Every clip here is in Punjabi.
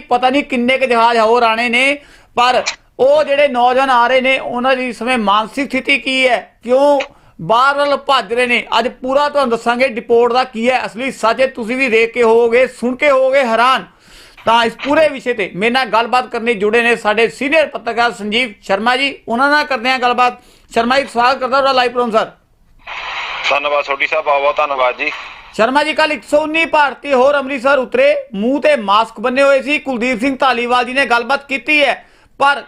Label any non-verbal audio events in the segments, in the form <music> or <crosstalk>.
ਪਤਾ ਨਹੀਂ ਕਿੰਨੇ ਕੁ ਜਹਾਜ਼ ਹੋਰ ਆਣੇ ਨੇ, ਪਰ ਉਹ ਜਿਹੜੇ ਨੌਜਵਾਨ ਆ ਰਹੇ ਨੇ, ਉਹਨਾਂ ਦੀ ਇਸ ਸਮੇਂ ਮਾਨਸਿਕ ਸਥਿਤੀ ਕੀ ਹੈ? ਕਿਉਂ ਬਾਹਰ ਭੱਜ ਰਹੇ ਨੇ? ਅੱਜ ਪੂਰਾ ਤੁਹਾਨੂੰ ਦੱਸਾਂਗੇ ਰਿਪੋਰਟ ਦਾ ਕੀ ਹੈ। ਅਸਲੀ ਸੱਚ ਤੁਸੀਂ ਵੀ ਦੇਖ ਕੇ ਹੋਵੋਗੇ, ਸੁਣ ਕੇ ਹੋਵੋਗੇ, ਹੈਰਾਨ। ਤਾਂ ਇਸ ਪੂਰੇ ਵਿਸ਼ੇ ਤੇ ਮੇਰੇ ਨਾਲ ਗੱਲਬਾਤ ਕਰਨ ਲਈ ਜੁੜੇ ਨੇ ਸਾਡੇ ਸੀਨੀਅਰ ਪੱਤਰਕਾਰ ਸੰਜੀਵ ਸ਼ਰਮਾ ਜੀ। ਉਹਨਾਂ ਨਾਲ ਕਰਦੇ ਹਾਂ ਗੱਲਬਾਤ। ਸ਼ਰਮਾ ਜੀ, ਸਵਾਗਤ ਕਰਦਾ ਤੁਹਾਡਾ ਲਾਈਵ ਪ੍ਰੋਗਰਾਮ ਸਰ ਧੰਨਵਾਦ, ਸੋਢੀ ਸਾਹਿਬ, ਬਹੁਤ ਬਹੁਤ ਧੰਨਵਾਦ ਜੀ। ਸ਼ਰਮਾ ਜੀ ਕੱਲ 119 ਭਾਰਤੀ ਹੋਰ ਅੰਮ੍ਰਿਤਸਰ ਉਤਰੇ। ਮੂੰਹ ਤੇ ਮਾਸਕ ਬੰਨੇ ਹੋਏ ਸੀ। ਕੁਲਦੀਪ ਸਿੰਘ ਢਾਲੀਵਾਲ ਜੀ ਨੇ ਗੱਲਬਾਤ ਕੀਤੀ ਹੈ। ਪਰ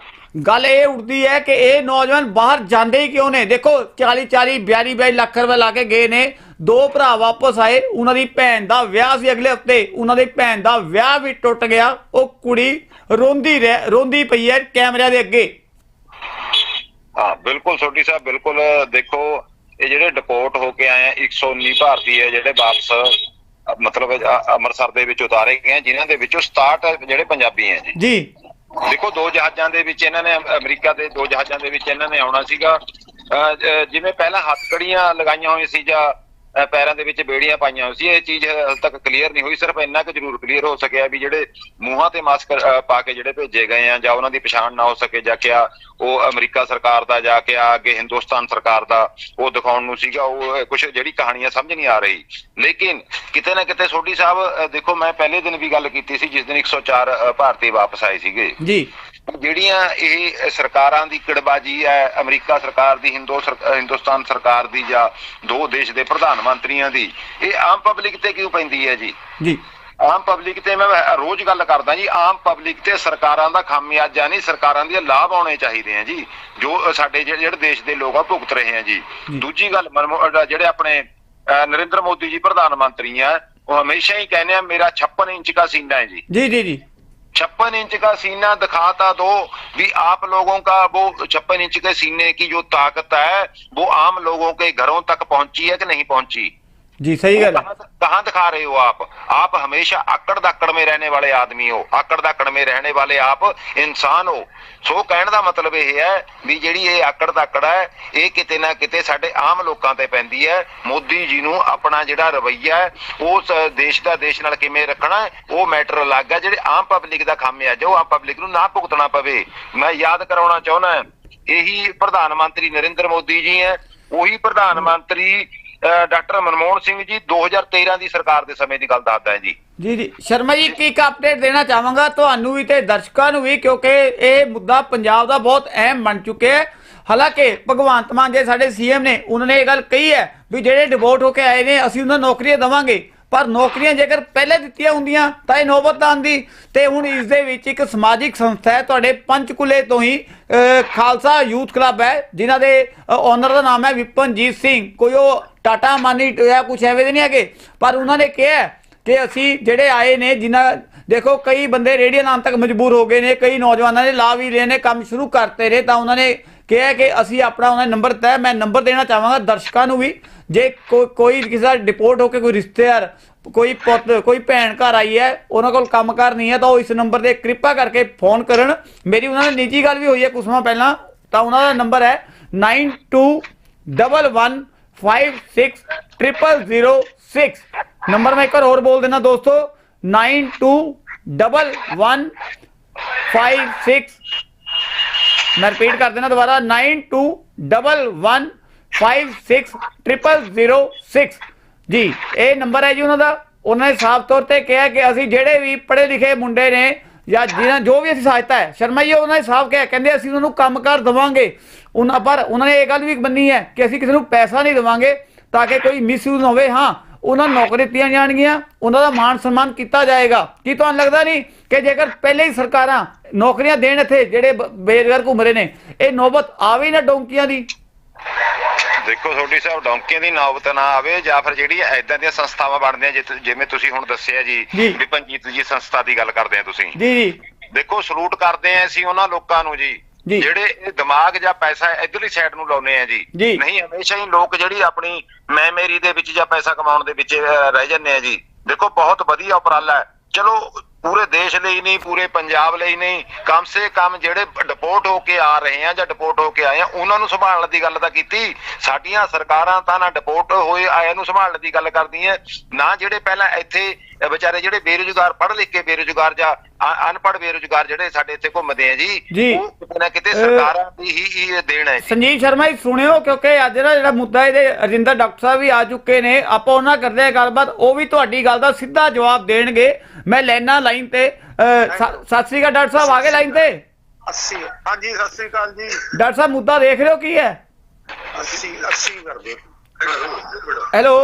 ਗੱਲ ਇਹ ਉੱਠਦੀ ਹੈ ਕਿ ਇਹ ਨੌਜਵਾਨ ਬਾਹਰ ਜਾਂਦੇ ਹੀ ਕਿਉਂ ਨੇ? ਦੇਖੋ 40 40 42 42 ਲੱਖ ਰੁਪਏ ਲਾ ਕੇ ਗਏ ਨੇ। ਦੋ ਭਰਾ ਵਾਪਸ ਆਏ। ਉਹਨਾਂ ਦੀ ਭੈਣ ਦਾ ਵਿਆਹ ਸੀ ਅਗਲੇ ਹਫ਼ਤੇ। ਉਹਨਾਂ ਦੀ ਭੈਣ ਦਾ ਵਿਆਹ ਵੀ ਟੁੱਟ ਗਿਆ। ਉਹ ਕੁੜੀ ਰੋਂਦੀ ਰਹਿ, ਰੋਂਦੀ ਪਈ ਹੈ ਕੈਮਰਿਆਂ ਦੇ ਅੱਗੇ। ਹਾਂ, ਬਿਲਕੁਲ ਸੋਢੀ ਸਾਹਿਬ, ਬਿਲਕੁਲ ਦੇਖੋ ਇਹ ਜਿਹੜੇ ਡਿਪੋਰਟ ਹੋ ਕੇ ਆਏ ਆ 119 ਭਾਰਤੀ ਹੈ ਜਿਹੜੇ ਵਾਪਸ ਮਤਲਬ ਅੰਮ੍ਰਿਤਸਰ ਦੇ ਵਿੱਚ ਉਤਾਰੇ ਗਏ ਆ ਜਿਨ੍ਹਾਂ ਦੇ ਵਿੱਚੋਂ 67 ਜਿਹੜੇ ਪੰਜਾਬੀ ਹੈ ਜੀ। ਜੀ। ਦੇਖੋ ਦੋ ਜਹਾਜ਼ਾਂ ਦੇ ਵਿੱਚ ਇਹਨਾਂ ਨੇ ਅਮ- ਅਮਰੀਕਾ ਦੇ ਦੋ ਜਹਾਜ਼ਾਂ ਦੇ ਵਿੱਚ ਇਹਨਾਂ ਨੇ ਆਉਣਾ ਸੀਗਾ। ਜਿਵੇਂ ਪਹਿਲਾਂ ਹੱਥਕੜੀਆਂ ਲਗਾਈਆਂ ਹੋਈਆਂ ਸੀ ਜਾਂ ਪੈਰਾਂ ਦੇ ਵਿੱਚ ਬੇੜੀਆਂ ਪਾਈਆਂ ਹੋਈਆਂ ਸੀ। ਇਹ ਚੀਜ਼ ਹਾਲੇ ਤੱਕ ਕਲੀਅਰ ਨਹੀਂ ਹੋਈ। ਸਿਰਫ ਇੰਨਾ ਕੁ ਜ਼ਰੂਰ ਕਲੀਅਰ ਹੋ ਸਕਿਆ ਵੀ ਜਿਹੜੇ ਮੂੰਹਾਂ ਤੇ ਮਾਸਕ ਅ, ਪਾ ਕੇ ਜਿਹੜੇ ਭੇਜੇ ਗਏ ਆ ਜਾਂ ਉਹਨਾਂ ਦੀ ਪਛਾਣ ਨਾ ਹੋ ਸਕੇ ਜਾਂ ਕਿਆ ਉਹ ਅਮਰੀਕਾ ਸਰਕਾਰ ਦਾ ਜਾਂ ਕਿ ਅੱਗੇ ਹਿੰਦੁਸਤਾਨ ਸਰਕਾਰ ਦਾ ਉਹ ਦਿਖਾਉਣ ਨੂੰ ਸੀਗਾ ਉਹ ਕੁਝ ਜਿਹੜੀ ਕਹਾਣੀਆਂ ਸਮਝ ਨਹੀਂ ਆ ਰਹੀ। ਲੇਕਿਨ ਕਿਤੇ ਨਾ ਕਿਤੇ ਸੋਢੀ ਸਾਹਿਬ ਅ, ਦੇਖੋ ਮੈਂ ਪਹਿਲੇ ਦਿਨ ਵੀ ਗੱਲ ਕੀਤੀ ਸੀ ਜਿਸ ਦਿਨ 104 ਅ, ਭਾਰਤੀ ਵਾਪਸ ਆਏ ਸੀਗੇ। ਜੀ। ਜਿਹੜੀਆਂ ਇਹ ਸਰਕਾਰਾਂ ਦੀ ਕਿੜਬਾਜੀ ਹੈ ਅਮਰੀਕਾ ਸਰਕਾਰ ਦੀ ਹਿੰਦੁਸਤਾਨ ਸਰਕਾਰ ਦੀ ਜਾਂ ਦੋ ਦੇਸ਼ ਦੇ ਪ੍ਰਧਾਨ ਮੰਤਰੀਆਂ ਦੀ ਇਹ ਆਮ ਪਬਲਿਕ ਤੇ ਕਿਉਂ ਪੈਂਦੀ ਹੈ ਜੀ? ਜੀ। ਆਮ ਪਬਲਿਕ ਤੇ ਮੈਂ ਰੋਜ਼ ਗੱਲ ਕਰਦਾ ਜੀ ਆਮ ਪਬਲਿਕ ਤੇ ਸਰਕਾਰਾਂ ਦਾ ਖਾਮਿਆਜਾ ਨਹੀਂ ਸਰਕਾਰਾਂ ਦੇ ਲਾਭ ਆਉਣੇ ਚਾਹੀਦੇ ਆ ਜੀ ਜੋ ਸਾਡੇ ਜਿਹੜੇ ਦੇਸ਼ ਦੇ ਲੋਕ ਆ ਭੁਗਤ ਰਹੇ ਆ ਜੀ। ਦੂਜੀ ਗੱਲ ਜਿਹੜੇ ਆਪਣੇ ਨਰਿੰਦਰ ਮੋਦੀ ਜੀ ਪ੍ਰਧਾਨ ਮੰਤਰੀ ਆ ਉਹ ਹਮੇਸ਼ਾ ਹੀ ਕਹਿੰਦੇ ਆ ਮੇਰਾ 56 ਇੰਚ ਦਾ ਸੀਨਾ ਹੈ ਜੀ। ਜੀ ਜੀ ਜੀ। छप्पन इंच का सीना दिखाता दो भी आप लोगों का वो छप्पन इंच के सीने की जो ताकत है वो आम लोगों के घरों तक पहुंची है कि नहीं पहुंची ਜੀ ਸਹੀ ਗੱਲ ਹੈ कहाँ कहाँ दिखा रहे हो आप आप हमेशा आकड़ दाकड़ में रहने वाले आदमी हो आकड़ दाकड़ में रहने वाले आप ਇਨਸਾਨ ਹੋ ਸੋ ਕਹਿਣ ਦਾ ਮਤਲਬ ਇਹ ਹੈ ਵੀ ਜਿਹੜੀ ਇਹ ਆਕੜ ਦਾਕੜ ਹੈ ਇਹ ਕਿਤੇ ਨਾ ਕਿਤੇ ਸਾਡੇ ਆਮ ਲੋਕਾਂ ਤੇ ਪੈਂਦੀ ਹੈ ਮੋਦੀ ਜੀ ਨੂੰ ਆਪਣਾ ਜਿਹੜਾ ਰਵਈਆ ਹੈ ਉਸ ਦੇਸ਼ ਦਾ ਦੇਸ਼ ਨਾਲ ਕਿਵੇਂ ਰੱਖਣਾ ਹੈ, ਉਹ ਮੈਟਰ ਅਲੱਗ ਹੈ ਜਿਹੜੇ ਆਮ ਪਬਲਿਕ ਦਾ ਕੰਮ ਹੈ ਜੋ ਆਮ ਪਬਲਿਕ ਨੂੰ ਨਾ ਭੁਗਤਣਾ ਪਵੇ ਮੈਂ ਯਾਦ ਕਰਾਉਣਾ ਚਾਹੁੰਦਾ ਇਹੀ ਪ੍ਰਧਾਨ ਮੰਤਰੀ ਨਰਿੰਦਰ ਮੋਦੀ ਜੀ ਹੈ ਉਹੀ ਪ੍ਰਧਾਨ ਮੰਤਰੀ ਅਹ ਡਾਕਟਰ ਮਨਮੋਹਨ ਸਿੰਘ ਜੀ 2013 ਦੀ ਸਰਕਾਰ ਦੇ ਸਮੇਂ ਦੀ ਗੱਲ ਦੱਸਦਾ ਹੈ ਜੀ। ਜੀ ਜੀ। ਸ਼ਰਮਾ ਜੀ, ਕੀ ਇੱਕ ਅਪਡੇਟ ਦੇਣਾ ਚਾਹਾਂਗਾ? ਤੁਹਾਨੂੰ ਵੀ ਤੇ ਦਰਸ਼ਕਾਂ ਨੂੰ ਵੀ, ਕਿਉਂਕਿ ਇਹ ਮੁੱਦਾ ਪੰਜਾਬ ਦਾ ਬਹੁਤ ਅਹਿਮ ਬਣ ਚੁੱਕਿਆ ਹੈ। ਹਾਲਾਂਕਿ ਭਗਵੰਤ ਮਾਨ ਜੇ ਸਾਡੇ ਸੀਐਮ ਨੇ, ਉਹਨਾਂ ਨੇ ਇਹ ਗੱਲ ਕਹੀ ਹੈ ਵੀ ਜਿਹੜੇ ਡਿਵੋਟ ਹੋ ਕੇ ਆਏ ਨੇ, ਅਸੀਂ ਉਹਨਾਂ ਨੂੰ ਨੌਕਰੀਆਂ ਦੇਵਾਂਗੇ। ਪਰ ਨੌਕਰੀਆਂ ਜੇਕਰ ਪਹਿਲੇ ਦਿੱਤੀਆਂ ਹੁੰਦੀਆਂ ਤਾਂ ਇਹ ਨੌਬਤ ਨਾ ਆਉਂਦੀ। ਤੇ ਹੁਣ ਇਸ ਦੇ ਵਿੱਚ ਇੱਕ ਸਮਾਜਿਕ ਸੰਸਥਾ ਹੈ, ਤੁਹਾਡੇ ਪੰਚਕੁਲੇ ਤੋਂ ਹੀ ਖਾਲਸਾ ਯੂਥ ਕਲੱਬ ਹੈ, ਜਿਨ੍ਹਾਂ ਦੇ ਓਨਰ ਦਾ ਨਾਮ ਹੈ ਵਿਪਨਜੀਤ ਸਿੰਘ। ਕੋਈ ਉਹ ਟਾਟਾ ਮਾਨੀ ਜਾਂ ਕੁਛ ਐਵੇਂ ਦੇ ਨਹੀਂ ਹੈਗੇ, ਪਰ ਉਹਨਾਂ ਨੇ ਕਿਹਾ ਕਿ ਅਸੀਂ ਜਿਹੜੇ ਆਏ ਨੇ, ਜਿਨ੍ਹਾਂ, ਦੇਖੋ, ਕਈ ਬੰਦੇ ਰੇਡੀਓ ਨਾਮ ਤੱਕ ਮਜਬੂਰ ਹੋ ਗਏ ਨੇ, ਕਈ ਨੌਜਵਾਨਾਂ ਨੇ ਲਾ ਵੀ ਲਏ ਨੇ, ਕੰਮ ਸ਼ੁਰੂ ਕਰਤੇ ਰਹੇ ਤਾਂ ਉਹਨਾਂ ਨੇ ਕਿਹਾ ਕਿ ਅਸੀਂ ਆਪਣਾ ਉਹਨਾਂ ਨੰਬਰ ਦਿੱਤਾ ਮੈਂ ਨੰਬਰ ਦੇਣਾ ਚਾਹਾਂਗਾ ਦਰਸ਼ਕਾਂ ਨੂੰ ਵੀ। ਜੇ ਕੋ- ਕੋਈ ਕਿਸੇ ਦਾ ਡਿਪੋਰਟ ਹੋ ਕੇ ਕੋਈ ਰਿਸ਼ਤੇਦਾਰ, ਕੋਈ ਪੁੱਤ, ਕੋਈ ਭੈਣ ਘਰ ਆਈ ਹੈ, ਉਹਨਾਂ ਕੋਲ ਕੰਮ ਕਰ ਨਹੀਂ ਹੈ, ਤਾਂ ਉਹ ਇਸ ਨੰਬਰ ਤੇ ਕਿਰਪਾ ਕਰਕੇ ਫੋਨ ਕਰਨ। ਮੇਰੀ ਉਹਨਾਂ ਨਾਲ ਨਿੱਜੀ ਗੱਲ ਵੀ ਹੋਈ ਹੈ ਕੁਝ ਪਹਿਲਾਂ, ਤਾਂ ਉਹਨਾਂ ਦਾ ਨੰਬਰ ਹੈ 9211560006 ਨੰਬਰ ਮੈਂ ਇੱਕ ਵਾਰ ਹੋਰ ਬੋਲ ਦੇਣਾ ਦੋਸਤੋ 921156 ਮੈਂ ਰਿਪੀਟ ਕਰ ਦੇਣਾ ਦੁਬਾਰਾ 9211560006 ਜੀ, ਇਹ ਨੰਬਰ ਹੈ ਜੀ ਉਹਨਾਂ ਦਾ। ਉਹਨਾਂ ਨੇ ਸਾਫ਼ ਤੌਰ ਤੇ ਕਿਹਾ ਕਿ ਅਸੀਂ ਜਿਹੜੇ ਵੀ ਪੜ੍ਹੇ ਲਿਖੇ ਮੁੰਡੇ ਨੇ ਜਾਂ ਜਿਹਨਾਂ ਜੋ ਵੀ ਅਸੀਂ ਸਹਾਇਤਾ ਹੈ ਸ਼ਰਮਾ ਜੀ ਉਹਨਾਂ ਨੇ ਸਾਫ਼ ਕਿਹਾ, ਕਹਿੰਦੇ ਅਸੀਂ ਉਹਨਾਂ ਨੂੰ ਕੰਮਕਾਰ ਦਵਾਂਗੇ। ਉਹਨਾਂ ਪਰ ਉਹਨਾਂ ਨੇ ਇਹ ਗੱਲ ਵੀ ਮੰਨੀ ਹੈ ਕਿ ਅਸੀਂ ਕਿਸੇ ਨੂੰ ਪੈਸਾ ਨਹੀਂ ਦਵਾਂਗੇ ਤਾਂ ਕਿ ਕੋਈ ਮਿਸਯੂਜ਼ ਨਾ ਹੋਵੇ। ਹਾਂ, ਉਹਨਾਂ ਨੂੰ ਨੌਕਰੀ ਦਿੱਤੀਆਂ ਜਾਣਗੀਆਂ, ਉਹਨਾਂ ਦਾ ਮਾਣ ਸਨਮਾਨ ਕੀਤਾ ਜਾਏਗਾ। ਕੀ ਤੁਹਾਨੂੰ ਲੱਗਦਾ ਨਹੀਂ ਕਿ ਜੇਕਰ ਪਹਿਲੇ ਹੀ ਸਰਕਾਰਾਂ ਨੌਕਰੀਆਂ ਦੇਣ ਇੱਥੇ ਜਿਹੜੇ ਬ- ਬੇਰੁਜ਼ਗਾਰ ਘੁੰਮ ਰਹੇ ਨੇ ਇਹ ਨੌਬਤ ਆਵੇ ਨਾ ਡੋਂਕੀਆਂ ਦੀ? ਦੇਖੋ ਤੁਹਾਡੀ ਸਾਹਿਬ ਡੌਂਕੀਆਂ ਦੀ ਨੌਬਤ ਨਾ ਆਵੇ ਜਾਂ ਫਿਰ ਜਿਹੜੀ ਐਦਾਂ ਦੀਆਂ ਸੰਸਥਾਵਾਂ ਬਣਦੀਆਂ ਜਿਵੇਂ ਤੁਸੀਂ ਹੁਣ ਦੱਸਿਆ ਜੀ। ਵਿਪਨਜੀਤ ਜੀ ਸੰਸਥਾ ਦੀ ਗੱਲ ਕਰਦੇ ਆ ਤੁਸੀਂ। ਜੀ ਜੀ। ਦੇਖੋ ਸਲੂਟ ਕਰਦੇ ਆ ਅਸੀਂ ਉਹਨਾਂ ਲੋਕਾਂ ਨੂੰ ਜੀ। ਜਿਹੜੇ ਇਹ ਦਿਮਾਗ ਜਾਂ ਪੈਸਾ ਇਧਰਲੀ ਸਾਈਡ ਨੂੰ ਲਾਉਨੇ ਆ ਜੀ। ਨਹੀਂ ਹਮੇਸ਼ਾ ਹੀ ਲੋਕ ਜਿਹੜੀ ਆਪਣੀ ਮੈਂ ਮੇਰੀ ਦੇ ਵਿੱਚ ਜਾਂ ਪੈਸਾ ਕਮਾਉਣ ਦੇ ਵਿੱਚ ਰਹਿ ਜਾਂਦੇ ਆ ਜੀ। ਦੇਖੋ ਬਹੁਤ ਵਧੀਆ ਉਪਰਾਲਾ ਹੈ। ਚਲੋ ਪੂਰੇ ਦੇਸ਼ ਲਈ ਨਹੀਂ, ਪੂਰੇ ਪੰਜਾਬ ਲਈ ਨਹੀਂ। ਕਮ ਸੇ ਕਮ ਜਿਹੜੇ ਡਿਪੋਰਟ ਹੋ ਕੇ ਆ ਰਹੇ ਆ ਜਾਂ ਡਿਪੋਰਟ ਹੋ ਕੇ ਆਏ ਆ, ਉਹਨਾਂ ਨੂੰ ਸੰਭਾਲਣ ਦੀ ਗੱਲ ਤਾਂ ਕੀਤੀ। ਸਾਡੀਆਂ ਸਰਕਾਰਾਂ ਤਾਂ ਨਾ ਡਿਪੋਰਟ ਹੋਏ ਆਇਆਂ ਨੂੰ ਸੰਭਾਲਣ ਦੀ ਗੱਲ ਕਰਦੀਆਂ। ਨਾ ਜਿਹੜੇ ਪਹਿਲਾਂ ਇੱਥੇ ਵਿਚਾਰੇ ਜਿਹੜੇ ਬੇਰੁਜ਼ਗਾਰ ਪੜ੍ਹ ਲਿਖ ਕੇ ਬੇਰੁਜ਼ਗਾਰ ਜਾਂ ਅਨਪੜ੍ਹ ਬੇਰੁਜ਼ਗਾਰ ਜਿਹੜੇ ਸਾਡੇ ਇੱਥੇ ਘੁੰਮਦੇ ਆ ਜੀ। ਉਹ ਕਿਤੇ ਨਾ ਕਿਤੇ ਸਰਕਾਰਾਂ ਦੀ ਹੀ ਹੀ ਦੇਣ ਹੈ ਸੰਜੀਵ ਸ਼ਰਮਾ ਜੀ ਸੁਣਿਓ ਕਿਉਂਕਿ ਅੱਜ ਦਾ ਜਿਹੜਾ ਮੁੱਦਾ ਇਹਦੇ ਅਰਜਿੰਦਰ ਡਾਕਟਰ ਸਾਹਿਬ ਵੀ ਆ ਚੁੱਕੇ ਨੇ ਆਪਾਂ ਉਹਨਾਂ ਕਰਦੇ ਆ ਗੱਲਬਾਤ ਉਹ ਵੀ ਤੁਹਾਡੀ ਗੱਲ ਦਾ ਸਿੱਧਾ ਜਵਾਬ ਦੇਣਗੇ। ਮੈਂ ਲੈਣਾ ਲਾਈਨ ਤੇ ਸਤਿ ਸ੍ਰੀ ਅਕਾਲ ਡਾਕਟਰ ਸਾਹਿਬ ਆ ਗਏ ਲਾਈਨ ਤੇ? 80 ਹਾਂਜੀ ਸਤਿ ਸ੍ਰੀ ਅਕਾਲ ਜੀ। ਡਾਕਟਰ ਸਾਹਿਬ ਮੁੱਦਾ ਦੇਖ ਰਹੇ ਹੋ ਕੀ ਹੈ? 80 80 ਕਰ ਦਿਓ ਹੈਲੋ।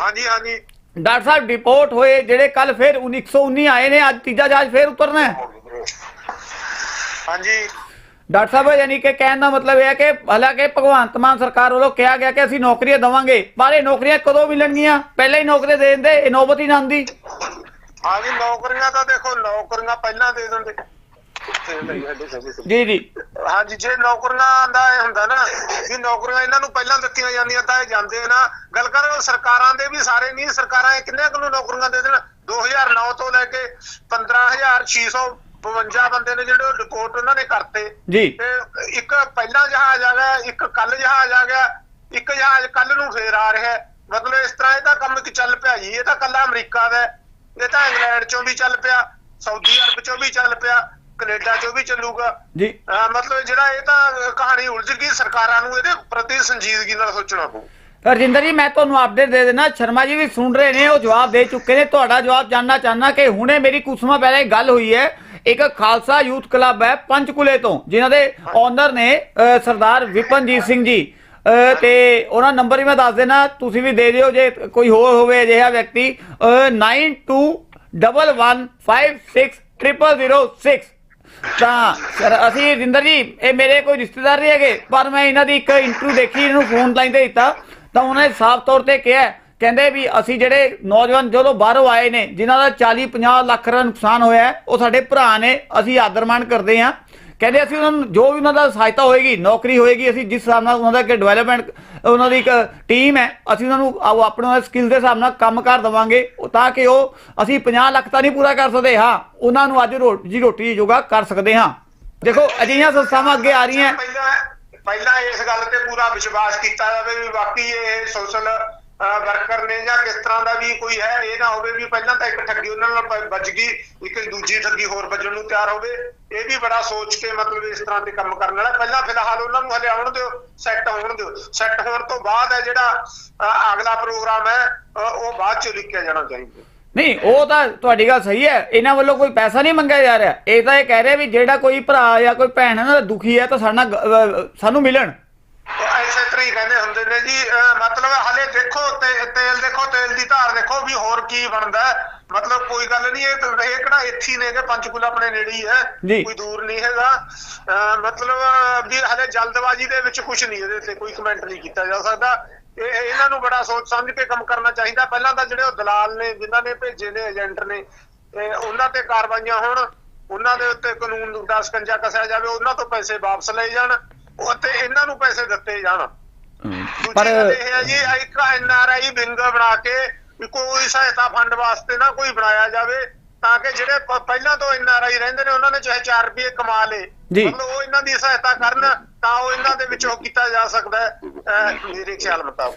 ਹਾਂਜੀ ਹਾਂਜੀ। ਡਾਕਟਰ ਸਾਹਿਬ ਡਿਪੋਰਟ ਹੋਏ ਜਿਹੜੇ ਕੱਲ ਫਿਰ 1919 ਆਏ ਨੇ ਅੱਜ ਤੀਜਾ ਜਹਾਜ਼ ਫਿਰ ਉਤਰਨਾ ਹੈ? ਹਾਂਜੀ। ਡਾਕਟਰ ਸਾਹਿਬ ਯਾਨੀ ਕਿ ਕਹਿਣ ਦਾ ਮਤਲਬ ਇਹ ਹੈ ਕਿ ਹਾਲਾਂਕਿ ਭਗਵੰਤ ਮਾਨ ਸਰਕਾਰ ਵੱਲੋਂ ਕਿਹਾ ਗਿਆ ਕਿ ਅਸੀਂ ਨੌਕਰੀਆਂ ਦਵਾਂਗੇ ਪਰ ਇਹ ਨੌਕਰੀਆਂ ਕਦੋਂ ਮਿਲਣਗੀਆਂ? ਪਹਿਲਾਂ ਹੀ ਨੌਕਰੀਆਂ ਦੇ ਦਿੰਦੇ ਇਹ ਨੌਬਤ ਹੀ ਨਾ ਹਾਂਜੀ ਨੌਕਰੀਆਂ ਤਾਂ ਦੇਖੋ ਨੌਕਰੀਆਂ ਪਹਿਲਾਂ ਦੇ ਦਿੰਦੇ। ਜੀ ਜੀ। ਹਾਂਜੀ ਜੇ ਨੌਕਰੀਆਂ ਦਾ ਇਹ ਹੁੰਦਾ ਨਾ ਵੀ ਨੌਕਰੀਆਂ ਇਹਨਾਂ ਨੂੰ ਪਹਿਲਾਂ ਦਿੱਤੀਆਂ ਜਾਂਦੀਆਂ ਤਾਂ ਇਹ ਜਾਂਦੇ ਨਾ। ਗੱਲ ਕਰੋ ਸਰਕਾਰਾਂ ਦੇ ਵੀ ਸਾਰੇ ਨਹੀਂ ਸਰਕਾਰਾਂ ਇਹ ਕਿੰਨੇ ਕੁ ਨੂੰ ਨੌਕਰੀਆਂ ਦੇ ਦੇਣ? 2009 ਤੋਂ ਲੈ ਕੇ 15652 ਬੰਦੇ ਨੇ ਜਿਹੜੇ ਰਿਪੋਰਟ ਉਹਨਾਂ ਨੇ ਕਰਤੇ। ਜੀ। ਤੇ ਇੱਕ ਪਹਿਲਾ ਜਹਾਜ਼ ਆ ਗਿਆ ਇੱਕ ਕੱਲ ਜਹਾਜ਼ ਆ ਗਿਆ ਇੱਕ ਜਹਾਜ਼ ਕੱਲ ਨੂੰ ਫੇਰ ਆ ਰਿਹਾ। ਮਤਲਬ ਇਸ ਤਰ੍ਹਾਂ ਇਹਦਾ ਕੰਮ ਇੱਕ ਚੱਲ ਪਿਆ ਜੀ ਇਹ ਤਾਂ ਕੱਲਾ ਅਮਰੀਕਾ ਦਾ। ਇਹ ਤਾਂ ਇੰਗਲੈਂਡ ਚੋਂ ਵੀ ਚੱਲ ਪਿਆ ਸਾਊਦੀ ਅਰਬ ਚੋਂ ਵੀ ਚੱਲ ਪਿਆ। ਕੈਨੇਡਾ ਚੋਂ ਵੀ ਚੱਲੂਗਾ। ਜੀ। ਮਤਲਬ ਜਿਹੜਾ ਇਹ ਤਾਂ ਕਹਾਣੀ ਉਲਝ ਗਈ ਸਰਕਾਰਾਂ ਨੂੰ ਇਹਦੇ ਪ੍ਰਤੀ ਸੰਜੀਦਗੀ ਨਾਲ ਸੋਚਣਾ ਪਊ। ਰਜਿੰਦਰ ਜੀ ਮੈਂ ਤੁਹਾਨੂੰ ਅਪਡੇਟ ਦੇ ਦੇਣਾ ਸ਼ਰਮਾ ਜੀ ਵੀ ਸੁਣ ਰਹੇ ਨੇ ਉਹ ਜਵਾਬ ਦੇ ਚੁੱਕੇ ਨੇ। ਤੁਹਾਡਾ ਜਵਾਬ ਜਾਨਣਾ ਚਾਹਨਾ ਕਿ ਹੁਣੇ ਮੇਰੀ ਕੁਝ ਸਮਾਂ ਪਹਿਲਾਂ ਗੱਲ ਹੋਈ ਹੈ। ਇੱਕ ਖਾਲਸਾ ਯੂਥ ਕਲੱਬ ਹੈ ਪੰਚਕੁਲੇ ਤੋਂ ਜਿਨ੍ਹਾਂ ਦੇ ਓਨਰ ਨੇ ਸਰਦਾਰ ਵਿਪਨਜੀਤ ਸਿੰਘ ਜੀ। ਤੇ ਉਹਨਾਂ ਨੰਬਰ ਵੀ ਮੈਂ ਦੱਸ ਦੇਣਾ ਤੁਸੀਂ ਵੀ ਦੇ ਦਿਓ ਜੇ ਕੋਈ ਹੋਰ ਹੋਵੇ ਅਜਿਹਾ ਵਿਅਕਤੀ। 9211560006 ਤਾਂ ਸਰ, ਅਸੀਂ ਰਿੰਦਰ ਜੀ, ਇਹ ਮੇਰੇ ਕੋਈ ਰਿਸ਼ਤੇਦਾਰ ਨਹੀਂ ਹੈਗੇ, ਪਰ ਮੈਂ ਇਹਨਾਂ ਦੀ ਇੱਕ ਇੰਟਰਵਿਊ ਦੇਖੀ, ਇਹਨੂੰ ਫੋਨ ਲਾਈਨ ਤੇ ਦਿੱਤਾ। ਤਾਂ ਉਹਨਾਂ ਨੇ ਸਾਫ਼ ਤੌਰ ਤੇ ਕਿਹਾ, ਕਹਿੰਦੇ ਵੀ ਅਸੀਂ ਜਿਹੜੇ ਨੌਜਵਾਨ ਜਦੋਂ ਬਾਹਰੋਂ ਆਏ ਨੇ, ਜਿਨ੍ਹਾਂ ਦਾ 40 50 ਲੱਖ ਦਾ ਨੁਕਸਾਨ ਹੋਇਆ ਉਹ ਸਾਡੇ ਭਰਾ ਨੇ, ਅਸੀਂ ਆਦਰਮਾਨ ਕਰਦੇ ਹਾਂ। ਕਹਿੰਦੇ ਅਸੀਂ ਉਹਨਾਂ ਨੂੰ, ਜੋ ਵੀ ਉਹਨਾਂ ਦਾ ਸਹਾਇਤਾ ਹੋਏਗੀ, ਨੌਕਰੀ ਹੋਏਗੀ, ਅਸੀਂ ਜਿਸ ਹਿਸਾਬ ਨਾਲ ਉਹਨਾਂ ਦਾ ਕਿ ਡਿਵੈਲਪਮੈਂਟ ਉਹਨਾਂ ਦੀ ਇੱਕ ਟੀਮ ਹੈ, ਅਸੀਂ ਉਹਨਾਂ ਨੂੰ ਆਓ ਆਪਣੇ ਸਕਿੱਲ ਦੇ ਹਿਸਾਬ ਨਾਲ ਕੰਮ ਕਰ ਦਵਾਂਗੇ ਤਾਂ ਕਿ ਉਹ ਅਸੀਂ 50 ਲੱਖ ਤਾਂ ਨਹੀਂ ਪੂਰਾ ਕਰ ਸਕਦੇ, ਹਾਂ, ਉਹਨਾਂ ਨੂੰ ਅੱਜ ਰੋਟੀ ਰੋਟੀ ਜੋਗਾ ਕਰ ਸਕਦੇ ਹਾਂ। ਦੇਖੋ, ਅਜਿਹੀਆਂ ਸੰਸਥਾਵਾਂ ਅੱਗੇ ਆ ਰਹੀਆਂ। ਪਹਿਲਾਂ ਇਸ ਗੱਲ ਤੇ ਪੂਰਾ ਵਿਸ਼ਵਾਸ ਕੀਤਾ ਜਾਵੇ ਵੀ ਬਾਕੀ ਇਹ ਸੋਸ਼ਲ ਵਰਕਰ ਨੇ ਜਾਂ ਕਿਸ ਤਰ੍ਹਾਂ ਦਾ ਵੀ ਕੋਈ ਹੈ, ਇਹ ਨਾ ਹੋਵੇ ਵੀ ਪਹਿਲਾਂ ਤਾਂ ਇੱਕ ਠੱਗੀ ਉਹਨਾਂ ਨਾਲ ਵੱਜ ਗਈ, ਇੱਕ ਦੂਜੀ ਠੱਗੀ ਹੋਰ ਵੱਜਣ ਨੂੰ ਤਿਆਰ ਹੋਵੇ। ਇਹ ਵੀ ਬੜਾ ਸੋਚ ਕੇ ਮਤਲਬ ਇਸ ਤਰ੍ਹਾਂ ਦੇ ਕੰਮ ਕਰਨ ਵਾਲਾ। ਪਹਿਲਾਂ ਫਿਲਹਾਲ ਉਹਨਾਂ ਨੂੰ ਹਲੇ ਆਉਣ ਦਿਓ ਸੈੱਟ ਹੋਣ ਦਿਓ। ਸੈੱਟ ਹੋਣ ਤੋਂ ਬਾਅਦ ਹੈ ਜਿਹੜਾ ਅਗਲਾ ਪ੍ਰੋਗਰਾਮ ਹੈ ਉਹ ਬਾਅਦ ਚ ਲਿਖਿਆ ਜਾਣਾ ਚਾਹੀਦਾ। ਨਹੀਂ, ਉਹ ਤਾਂ ਤੁਹਾਡੀ ਗੱਲ ਸਹੀ ਹੈ। ਇਹਨਾਂ ਵੱਲੋਂ ਕੋਈ ਪੈਸਾ ਨਹੀਂ ਮੰਗਿਆ ਜਾ ਰਿਹਾ। ਇਹ ਤਾਂ ਇਹ ਕਹਿ ਰਿਹਾ ਵੀ ਜਿਹੜਾ ਕੋਈ ਭਰਾ ਜਾਂ ਕੋਈ ਭੈਣ ਹੈ ਨਾ, ਦੁਖੀ ਹੈ ਤਾਂ ਸਾਡਾ ਸਾਨੂੰ ਮਿਲਣ। ਐਸੇ ਤਰ੍ਹਾਂ ਹੀ ਕਹਿੰਦੇ ਹੁੰਦੇ ਨੇ ਜੀ ਮਤਲਬ ਹਲੇ ਦੇਖੋ ਤੇਲ ਦੇਖੋ ਤੇਲ ਦੀ ਧਾਰ ਦੇਖੋ ਵੀ ਹੋਰ ਕੀ ਬਣਦਾ। ਮਤਲਬ ਕੋਈ ਗੱਲ ਨਹੀਂ ਇਹ ਇਹ ਕਿਹੜਾ ਇੱਥੇ ਹੀ ਨੇਗੇ ਪੰਚਕੂਲਾ ਆਪਣੇ ਨੇੜੇ ਹੀ। ਹੈ ਕੋਈ ਦੂਰ ਨਹੀਂ ਹੈਗਾ ਮਤਲਬ ਵੀ ਹਲੇ ਜਲਦਬਾਜ਼ੀ ਦੇ ਵਿੱਚ ਕੁਝ ਨਹੀਂ ਇਹਦੇ ਤੇ ਕੋਈ ਕਮੈਂਟ ਨਹੀਂ ਕੀਤਾ ਜਾ ਸਕਦਾ ਇਹ ਇਹਨਾਂ ਨੂੰ ਬੜਾ ਸੋਚ ਸਮਝ ਕੇ ਕੰਮ ਕਰਨਾ ਚਾਹੀਦਾ ਪਹਿਲਾਂ ਤਾਂ ਜਿਹੜੇ ਉਹ ਦਲਾਲ ਨੇ ਜਿਨ੍ਹਾਂ ਨੇ ਭੇਜੇ ਨੇ ਏਜੰਟ ਨੇ ਤੇ ਉਹਨਾਂ ਤੇ ਕਾਰਵਾਈਆਂ ਹੋਣ ਉਹਨਾਂ ਦੇ ਉੱਤੇ ਕਾਨੂੰਨ ਦਾ ਸਕੰਜਾ ਕੱਸਿਆ ਜਾਵੇ ਉਹਨਾਂ ਤੋਂ ਪੈਸੇ ਵਾਪਸ ਲਏ ਜਾਣ ਉਹ ਤੇ ਇਹਨਾਂ ਨੂੰ ਪੈਸੇ ਦਿੱਤੇ ਜਾਣ। ਪਰ ਇਹ ਹੈ ਜੀ ਇੱਕ ਐਨਆਰਆਈ ਵਿੰਗ ਬਣਾ ਕੇ ਕੋਈ ਸਹਾਇਤਾ ਫੰਡ ਵਾਸਤੇ ਨਾ ਕੋਈ ਬਣਾਇਆ ਜਾਵੇ ਤਾਂ ਕਿ ਜਿਹੜੇ ਪਹਿਲਾਂ ਤੋਂ ਐਨਆਰਆਈ ਰਹਿੰਦੇ ਨੇ ਉਹਨਾਂ ਨੇ ਚਾਹੇ 4 ਰੁਪਏ ਕਮਾ ਲੇ। ਮਤਲਬ ਉਹ ਇਹਨਾਂ ਦੀ ਸਹਾਇਤਾ ਕਰਨ ਤਾਂ ਉਹ ਇਹਨਾਂ ਦੇ ਵਿੱਚੋਂ ਕੀਤਾ ਜਾ ਸਕਦਾ ਹੈ। ਮੇਰੇ ਖਿਆਲ ਮੁਤਾਬਕ।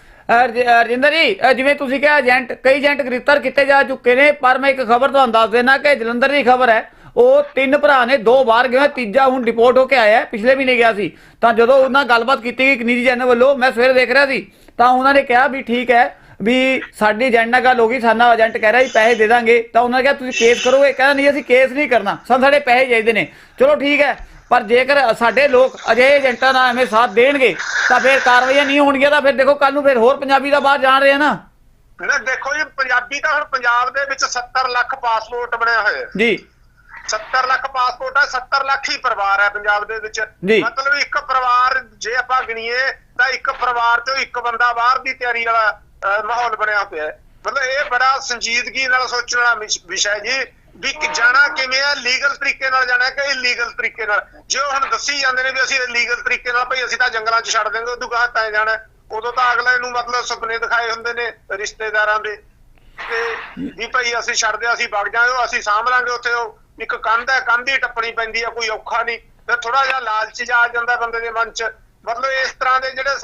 ਰਜਿੰਦਰ ਜੀ ਜਿਵੇਂ ਤੁਸੀਂ ਕਿਹਾ ਏਜੰਟ ਕਈ ਏਜੰਟ ਗ੍ਰਿਫਤਾਰ ਕੀਤੇ ਜਾ ਚੁੱਕੇ ਨੇ ਪਰ ਮੈਂ ਇੱਕ ਖਬਰ ਤੁਹਾਨੂੰ ਦੱਸ ਦੇਣਾ ਕਿ ਜਲੰਧਰ ਦੀ ਖਬਰ ਹੈ ਉਹ ਤਿੰਨ ਭਰਾ ਨੇ ਦੋ ਬਾਹਰ ਗਏ ਤੀਜਾ ਹੁਣ ਰਿਪੋਰਟ ਹੋ ਕੇ ਆਇਆ ਪਿਛਲੇ ਮਹੀਨੇ ਗਿਆ ਸੀ। ਤਾਂ ਜਦੋਂ ਉਹਨਾਂ ਗੱਲਬਾਤ ਕੀਤੀ ਗਈ ਨਿੱਜੀ ਚੈਨਲ ਵੱਲੋਂ ਮੈਂ ਸਵੇਰੇ ਦੇਖ ਰਿਹਾ ਸੀ ਤਾਂ ਉਹਨਾਂ ਨੇ ਕਿਹਾ ਵੀ ਠੀਕ ਹੈ ਵੀ ਸਾਡੀ ਏਜੰਟ ਨਾਲ ਗੱਲ ਹੋ ਗਈ ਸਾਡਾ ਏਜੰਟ ਕਹਿ ਰਿਹਾ ਵੀ ਪੈਸੇ ਦੇ ਦਾਂਗੇ। ਤਾਂ ਉਹਨਾਂ ਨੇ ਕਿਹਾ ਤੁਸੀਂ ਕੇਸ ਕਰੋਗੇ? ਕਹਿੰਦਾ ਨਹੀਂ ਅਸੀਂ ਕੇਸ ਨਹੀਂ ਕਰਨਾ। ਸਾਨੂੰ ਸਾਡੇ ਪੈਸੇ ਚਾਹੀਦੇ ਨੇ। ਚਲੋ ਠੀਕ ਹੈ ਪਰ ਜੇਕਰ ਸਾਡੇ ਲੋਕ ਅਜਿਹੇ ਏਜੰਟਾਂ ਦਾ ਐਵੇਂ ਸਾਥ ਦੇਣਗੇ ਤਾਂ ਫਿਰ ਕਾਰਵਾਈਆਂ ਨਹੀਂ ਹੋਣਗੀਆਂ ਤਾਂ ਫਿਰ ਦੇਖੋ ਕੱਲ ਨੂੰ ਫਿਰ ਹੋਰ ਪੰਜਾਬੀ ਦਾ ਬਾਹਰ ਜਾਣ ਰਹੇ ਆ ਨਾ। ਨਾ ਦੇਖੋ ਜੀ ਪੰਜਾਬੀ ਤਾਂ ਹੁਣ ਪੰਜਾਬ ਦੇ ਵਿੱਚ 70 ਲੱਖ ਪਾਸਪੋਰਟ ਬਣਿਆ ਹੋਇਆ ਜੀ। 70 ਲੱਖ ਪਾਸਪੋਰਟ ਹੈ 70 ਲੱਖ ਹੀ ਪਰਿਵਾਰ ਹੈ ਪੰਜਾਬ ਦੇ ਵਿੱਚ। ਮਤਲਬ ਇੱਕ ਪਰਿਵਾਰ ਜੇ ਆਪਾਂ ਗਿਣੀਏ ਤਾਂ ਇੱਕ ਪਰਿਵਾਰ ਤੋਂ ਇੱਕ ਬੰਦਾ ਬਾਹਰ ਦੀ ਤਿਆਰੀ ਵਾਲਾ ਮਾਹੌਲ ਬਣਿਆ ਪਿਆ ਹੈ। ਮਤਲਬ ਇਹ ਬੜਾ ਸੰਜੀਦਗੀ ਨਾਲ ਸੋਚਣ ਵਾਲਾ ਵਿਸ਼- ਹੈ ਜੀ ਵੀ ਕਿ ਜਾਣਾ ਕਿਵੇਂ ਹੈ ਲੀਗਲ ਤਰੀਕੇ ਨਾਲ ਜਾਣਾ ਹੈ ਕਿ ਇਲੀਗਲ ਤਰੀਕੇ ਨਾਲ? ਜੇ ਹੁਣ ਦੱਸੀ ਜਾਂਦੇ ਨੇ ਵੀ ਅਸੀਂ ਲੀਗਲ ਤਰੀਕੇ ਨਾਲ ਭਈ ਅਸੀਂ ਤਾਂ ਜੰਗਲਾਂ 'ਚ ਛੱਡ ਦਿੰਦੇ ਉਦੋਂ ਗਾਹ ਤਾਂ ਜਾਣਾ। ਉਦੋਂ ਤਾਂ ਅਗਲੇ ਨੂੰ ਮਤਲਬ ਸੁਪਨੇ ਦਿਖਾਏ ਹੁੰਦੇ ਨੇ ਰਿਸ਼ਤੇਦਾਰਾਂ ਦੇ। ਤੇ ਵੀ ਭਾਈ ਅਸੀਂ ਛੱਡਦੇ ਅਸੀਂ ਵਗ ਜਾਾਂਗੇ ਅਸੀਂ ਸਾਂਭ ਲਾਂਗੇ ਉੱਥੇ ਉਹ। ਇੱਕ ਕੰਧ ਹੈ ਕੰਧ ਹੀ ਟੱਪਣੀ ਪੈਂਦੀ ਆ ਕੋਈ ਔਖਾ ਨਹੀਂ। ਫਿਰ ਥੋੜਾ ਜਿਹਾ ਲਾਲਚ ਜਾ ਆ ਜਾਂਦਾ ਬੰਦੇ ਦੇ ਮਨ 'ਚ। ਮਤਲਬ ਇਸ ਤਰ੍ਹਾਂ ਦੇ ਜਿਹੜੇ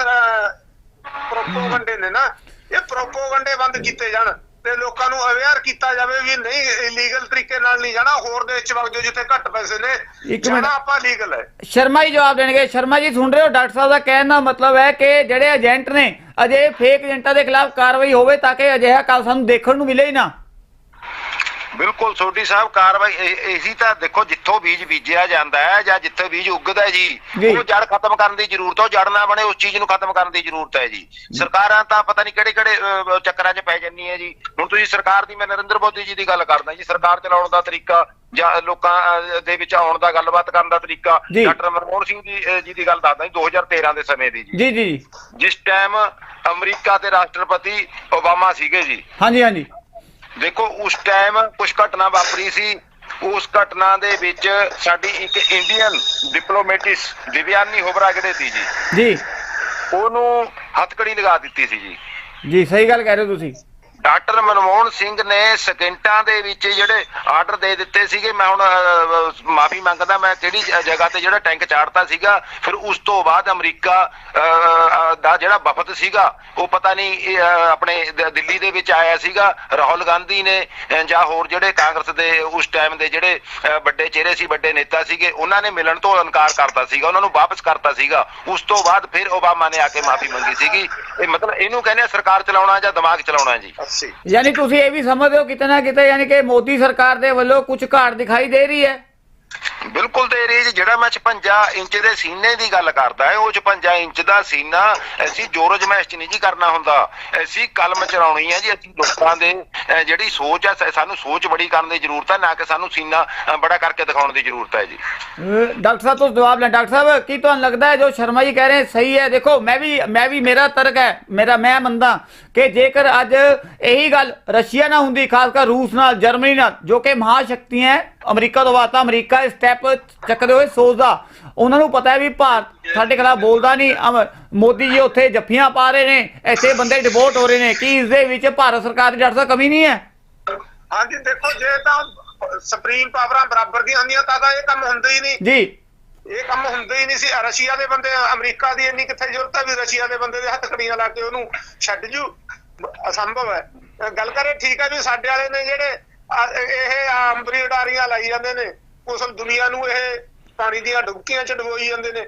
ਪ੍ਰੋਪੋਗੰਡੇ ਨੇ ਨਾ ਇਹ ਪ੍ਰੋਪੋਗੰਡੇ ਬੰਦ ਕੀਤੇ ਜਾਣ ਤੇ ਲੋਕਾਂ ਨੂੰ ਅਵੇਅਰ ਕੀਤਾ ਜਾਵੇ ਵੀ ਨਹੀਂ ਇਲੀਗਲ ਤਰੀਕੇ ਨਾਲ ਨਹੀਂ ਜਾਣਾ ਹੋਰ ਦੇਸ਼ ਚ ਵਗ ਜਾਓ ਜਿੱਥੇ ਘੱਟ ਪੈਸੇ ਨੇ ਇੱਕ ਮਿੰਟ। ਆਪਾਂ ਲੀਗਲ ਹੈ। ਸ਼ਰਮਾ ਜੀ ਜਵਾਬ ਦੇਣਗੇ। ਸ਼ਰਮਾ ਜੀ ਸੁਣ ਰਹੇ ਹੋ? ਡਾਕਟਰ ਸਾਹਿਬ ਦਾ ਕਹਿਣ ਦਾ ਮਤਲਬ ਹੈ ਕਿ ਜਿਹੜੇ ਏਜੰਟ ਨੇ ਅਜੇ ਫੇਕ ਏਜੰਟਾਂ ਦੇ ਖਿਲਾਫ ਕਾਰਵਾਈ ਹੋਵੇ ਤਾਂ ਕਿ ਅਜਿਹਾ ਕੱਲ ਸਾਨੂੰ ਦੇਖਣ ਨੂੰ ਮਿਲੇ ਹੀ ਨਾ। ਬਿਲਕੁਲ ਸੋਢੀ ਸਾਹਿਬ ਕਾਰਵਾਈ ਇਹ- ਤਾਂ ਦੇਖੋ ਜਿੱਥੋਂ ਬੀਜ ਬੀਜਿਆ ਜਾਂਦਾ ਹੈ ਜਾਂ ਜਿੱਥੇ ਬੀਜ ਉੱਗਦਾ ਜੀ। ਉਹ ਜੜ ਖਤਮ ਕਰਨ ਦੀ ਜ਼ਰੂਰਤ ਹੈ ਜੜ ਨਾ ਬਣੇ ਉਸ ਚੀਜ਼ ਨੂੰ ਖਤਮ ਕਰਨ ਦੀ ਜ਼ਰੂਰਤ ਹੈ ਜੀ। ਸਰਕਾਰਾਂ ਤਾਂ ਪਤਾ ਨਹੀਂ ਕਿਹੜੇ ਕਿਹੜੇ ਚੱਕਰਾਂ 'ਚ ਪੈ ਜੰਨੀ ਹੈ ਜੀ। ਹੁਣ ਤੁਸੀਂ ਸਰਕਾਰ ਦੀ ਮੈਂ ਨਰਿੰਦਰ ਮੋਦੀ ਜੀ ਦੀ ਗੱਲ ਕਰਦਾ ਜੀ ਸਰਕਾਰ ਚਲਾਉਣ ਦਾ ਤਰੀਕਾ ਜਾਂ ਲੋਕਾਂ ਦੇ ਵਿੱਚ ਆਉਣ ਦਾ ਗੱਲਬਾਤ ਕਰਨ ਦਾ ਤਰੀਕਾ। ਡਾਕਟਰ ਮਨਮੋਹਨ ਸਿੰਘ ਜੀ ਜੀ ਦੀ ਗੱਲ ਦੱਸਦਾ ਜੀ 2013 ਦੇ ਸਮੇਂ ਦੀ ਜੀ। ਜੀ ਜਿਸ ਟਾਈਮ ਅਮਰੀਕਾ ਦੇ ਰਾਸ਼ਟਰਪਤੀ ਓਬਾਮਾ ਸੀਗੇ ਜੀ। ਹਾਂਜੀ ਹਾਂਜੀ। ਦੇਖੋ ਉਸ ਟਾਈਮ ਕੁਝ ਘਟਨਾ ਵਾਪਰੀ ਸੀ। ਉਸ ਘਟਨਾ ਦੇ ਵਿੱਚ ਸਾਡੀ ਇੱਕ ਇੰਡੀਅਨ ਡਿਪਲੋਮੈਟਿਸ ਦਿਵਿਆਨੀ ਹੋਬਰਾ ਜਿਹੜੇ ਸੀ ਜੀ ਜੀ। ਉਹਨੂੰ ਹੱਥਕੜੀ ਲਗਾ ਦਿੱਤੀ ਸੀ ਜੀ। ਜੀ ਸਹੀ ਗੱਲ ਕਹਿ ਰਹੇ ਹੋ ਤੁਸੀਂ। ਡਾਕਟਰ ਮਨਮੋਹਨ ਸਿੰਘ ਨੇ ਸਕਿੰਟਾਂ ਦੇ ਵਿੱਚ ਜਿਹੜੇ ਆਰਡਰ ਦੇ ਦਿੱਤੇ ਸੀਗੇ, ਮੈਂ ਹੁਣ ਮਾਫੀ ਮੰਗਦਾ, ਮੈਂ ਕਿਹੜੀ ਜਗ੍ਹਾ ਤੇ ਜਿਹੜਾ ਟੈਂਕ ਚਾੜਤਾ ਸੀਗਾ, ਫਿਰ ਉਸ ਤੋਂ ਬਾਅਦ ਅਮਰੀਕਾ ਦਾ ਜਿਹੜਾ ਵਫਦ ਸੀਗਾ, ਉਹ ਪਤਾ ਨਹੀਂ ਆਪਣੇ ਦਿੱਲੀ ਦੇ ਵਿੱਚ ਆਇਆ ਸੀਗਾ, ਰਾਹੁਲ ਗਾਂਧੀ ਨੇ ਜਾਂ ਹੋਰ ਜਿਹੜੇ ਕਾਂਗਰਸ ਦੇ ਉਸ ਟਾਈਮ ਦੇ ਜਿਹੜੇ ਵੱਡੇ ਚਿਹਰੇ ਸੀ, ਵੱਡੇ ਨੇਤਾ ਸੀਗੇ, ਉਹਨਾਂ ਨੇ ਮਿਲਣ ਤੋਂ ਇਨਕਾਰ ਕਰਤਾ ਸੀਗਾ, ਉਹਨਾਂ ਨੂੰ ਵਾਪਸ ਕਰਤਾ ਸੀਗਾ। ਉਸ ਤੋਂ ਬਾਅਦ ਫਿਰ ਓਬਾਮਾ ਨੇ ਆ ਕੇ ਮਾਫੀ ਮੰਗੀ ਸੀਗੀ। ਇਹ ਮਤਲਬ ਇਹਨੂੰ ਕਹਿੰਦੇ ਆ ਸਰਕਾਰ ਚਲਾਉਣਾ ਜਾਂ ਦਿਮਾਗ ਚਲਾਉਣਾ ਜੀ? ਯਾਨੀ ਤੁਸੀਂ ਇਹ ਵੀ ਸਮਝਦੇ ਹੋ ਕਿਤੇ ਨਾ ਕਿਤੇ ਯਾਨੀ ਕਿ ਮੋਦੀ ਸਰਕਾਰ ਦੇ ਵੱਲੋਂ ਕੁਝ ਘਾਟ ਦਿਖਾਈ ਦੇ ਰਹੀ ਹੈ। ਬਿਲਕੁਲ ਤੇ ਰੇਜ ਜਿਹੜਾ ਮੈਂ 56 ਇੰਚ ਦੇ ਸੀਨੇ ਦੀ ਗੱਲ ਕਰਦਾ ਹੈ, ਉਹ 56 ਇੰਚ ਦਾ ਸੀਨਾ ਅਸੀਂ ਜੋਰਜ ਮੈਸ਼ ਨਹੀਂ ਜੀ ਕਰਨਾ ਹੁੰਦਾ। ਅਸੀਂ ਕਲਮ ਚਲਾਉਣੀ ਹੈ ਜੀ, ਅਸੀਂ ਲੋਕਾਂ ਦੇ ਜਿਹੜੀ ਸੋਚ ਹੈ ਸਾਨੂੰ ਸੋਚ ਬੜੀ ਕਰਨ ਦੀ ਜ਼ਰੂਰਤ ਹੈ ਨਾ ਕਿ ਸਾਨੂੰ ਸੀਨਾ ਬੜਾ ਕਰਕੇ ਦਿਖਾਉਣ ਦੀ ਜ਼ਰੂਤ ਹੈ ਜੀ। ਡਾਕਟਰ ਸਾਹਿਬ ਤੋਂ ਜਵਾਬ ਲੈ ਡਾਕਟਰ ਸਾਹਿਬ, ਕੀ ਤੁਹਾਨੂੰ ਲੱਗਦਾ ਹੈ ਜੋ ਸ਼ਰਮਾ ਜੀ ਕਹਿ ਰਹੇ ਸਹੀ ਹੈ? ਦੇਖੋ, ਮੈਂ ਵੀ ਮੈਂ ਵੀ ਮੇਰਾ ਤਰਕ ਹੈ, ਮੇਰਾ, ਮੈਂ ਮੰਨਦਾ ਕਿ ਜੇਕਰ ਅੱਜ ਇਹੀ ਗੱਲ ਰਸ਼ੀਆ ਨਾਲ ਹੁੰਦੀ, ਖਾਸ ਕਰ ਰੂਸ ਨਾਲ, ਜਰਮਨੀ ਨਾਲ, ਜੋ ਕਿ ਮਹਾਸ਼ਕਤੀਆਂ ਹੈ ਅਮਰੀਕਾ ਤੋਂ ਬਾਅਦ ਤਾਂ ਅਮਰੀਕਾ ਇਹ ਸਟੈਪ ਚੱਕਦੇ ਹੋਏ ਸੋਚਦਾ। ਉਹਨਾਂ ਨੂੰ ਪਤਾ ਹੈ ਵੀ ਭਾਰਤ ਸਾਡੇ ਖਿਲਾਫ ਬੋਲਦਾ ਨਹੀਂ। ਮੋਦੀ ਜੀ ਉੱਥੇ ਜੱਫੀਆਂ ਪਾ ਰਹੇ ਨੇ ਇੱਥੇ ਬੰਦੇ ਡਿਵੋਰਟ ਹੋ ਰਹੇ ਨੇ। ਕੀ ਇਸ ਦੇ ਵਿੱਚ ਭਾਰਤ ਸਰਕਾਰ ਦੀ ਡਾਕਟਰ ਕਮੀ ਨਹੀਂ ਹੈ? ਹਾਂਜੀ ਦੇਖੋ ਜੇ ਤਾਂ ਸੁਪਰੀਮ ਪਾਵਰਾਂ ਬਰਾਬਰ ਦੀਆਂ ਹੁੰਦੀਆਂ ਤਾਂ ਤਾਂ ਇਹ ਕੰਮ ਹੁੰਦਾ ਹੀ ਨਹੀਂ। ਜੀ। ਇਹ ਕੰਮ ਹੁੰਦਾ ਹੀ ਨਹੀਂ ਸੀ। ਰਸ਼ੀਆ ਦੇ ਬੰਦੇ ਅਮਰੀਕਾ ਦੀ ਇੰਨੀ ਕਿੱਥੇ ਜ਼ਰੂਰਤ ਹੈ ਵੀ ਰਸ਼ੀਆ ਦੇ ਬੰਦੇ ਦੇ ਹੱਥ ਕੜੀਆਂ ਲਾ ਕੇ ਉਹਨੂੰ ਛੱਡ ਜੂ? ਅਸੰਭਵ ਹੈ। ਗੱਲ ਕਰੇ ਠੀਕ ਹੈ ਵੀ ਸਾਡੇ ਵਾਲੇ ਨੇ ਜਿਹੜੇ ਇਹ ਅੰਬਰੀ ਉਡਾਰੀਆਂ ਲਾਈ ਜਾਂਦੇ ਨੇ। ਉਸ ਦੁਨੀਆ ਨੂੰ ਇਹ ਪਾਣੀ ਦੀਆਂ ਡੁਬਕੀਆਂ ਚ ਡੁਬੋਈ ਜਾਂਦੇ ਨੇ।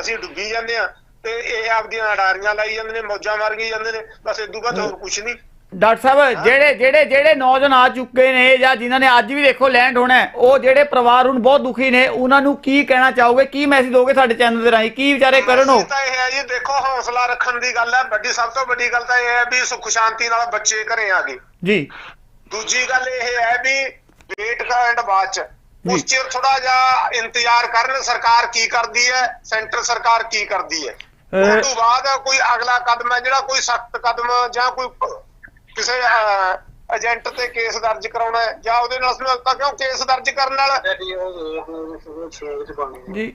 ਅਸੀਂ ਡੁੱਬੀ ਜਾਂਦੇ ਆ ਤੇ ਇਹ ਆਪਦੀਆਂ ਉਡਾਰੀਆਂ ਲਾਈ ਜਾਂਦੇ ਨੇ ਮੌਜਾਂ ਮਾਰੀ ਜਾਂਦੇ ਨੇ। ਬਸ ਇਦੋਂ ਬਾਅਦ ਹੋਰ ਕੁਝ ਨਹੀਂ। ਡਾਕਟਰ ਸਾਹਿਬ ਜਿਹੜੇ ਜਿਹੜੇ ਜਿਹੜੇ ਨੌਜਵਾਨ ਆ ਚੁੱਕੇ ਨੇ ਜਾਂ ਜਿਨ੍ਹਾਂ ਨੇ ਅੱਜ ਵੀ ਦੇਖੋ ਲੈਂਡ ਹੋਣਾ ਉਹ ਜਿਹੜੇ ਪਰਿਵਾਰ ਹੁਣ ਬਹੁਤ ਦੁਖੀ ਨੇ ਉਹਨਾਂ ਨੂੰ ਕੀ ਕਹਿਣਾ ਚਾਹੋਗੇ? ਕੀ ਮੈਸੇਜ ਦੋਗੇ ਸਾਡੇ ਚੈਨਲ ਦੇ ਰਾਹੀਂ? ਕੀ ਵਿਚਾਰੇ ਕਰਨ? ਉਹ ਤਾਂ ਇਹ ਹੈ ਜੀ ਦੇਖੋ ਹੌਸਲਾ ਰੱਖਣ ਦੀ ਗੱਲ ਹੈ। ਵੱਡੀ ਸਭ ਤੋਂ ਵੱਡੀ ਗੱਲ ਤਾਂ ਇਹ ਹੈ ਵੀ ਸੁਖ ਸ਼ਾਂਤੀ ਨਾਲ ਬੱਚੇ ਘਰੇ ਆ ਗਏ। ਜੀ। ਦੂਜੀ ਗੱਲ ਇਹ ਹੈ ਵੀ ਵੇਟ ਐਂਡ ਵਾਚ ਉਸ ਜੀ। ਚਿਰ ਥੋੜਾ ਜਿਹਾ ਇੰਤਜ਼ਾਰ ਕਰਨ ਸਰਕਾਰ ਕੀ ਕਰਦੀ ਹੈ ਸੈਂਟਰ ਸਰਕਾਰ ਕੀ ਕਰਦੀ ਹੈ। ਉਸ ਤੋਂ ਬਾਅਦ ਕੋਈ ਅਗਲਾ ਕਦਮ ਹੈ ਜਿਹੜਾ ਕੋਈ ਸਖਤ ਕਦਮ ਜਾਂ ਕੋਈ ਕਿਸੇ ਏਜੰਟ ਤੇ ਕੇਸ ਦਰਜ ਕਰਾਉਣਾ ਹੈ ਜਾਂ ਉਹਦੇ ਨਾਲ ਸਮਝੌਤਾ ਕਿਉਂ ਕੇਸ ਦਰਜ ਕਰਨ ਨਾਲ? ਜੀ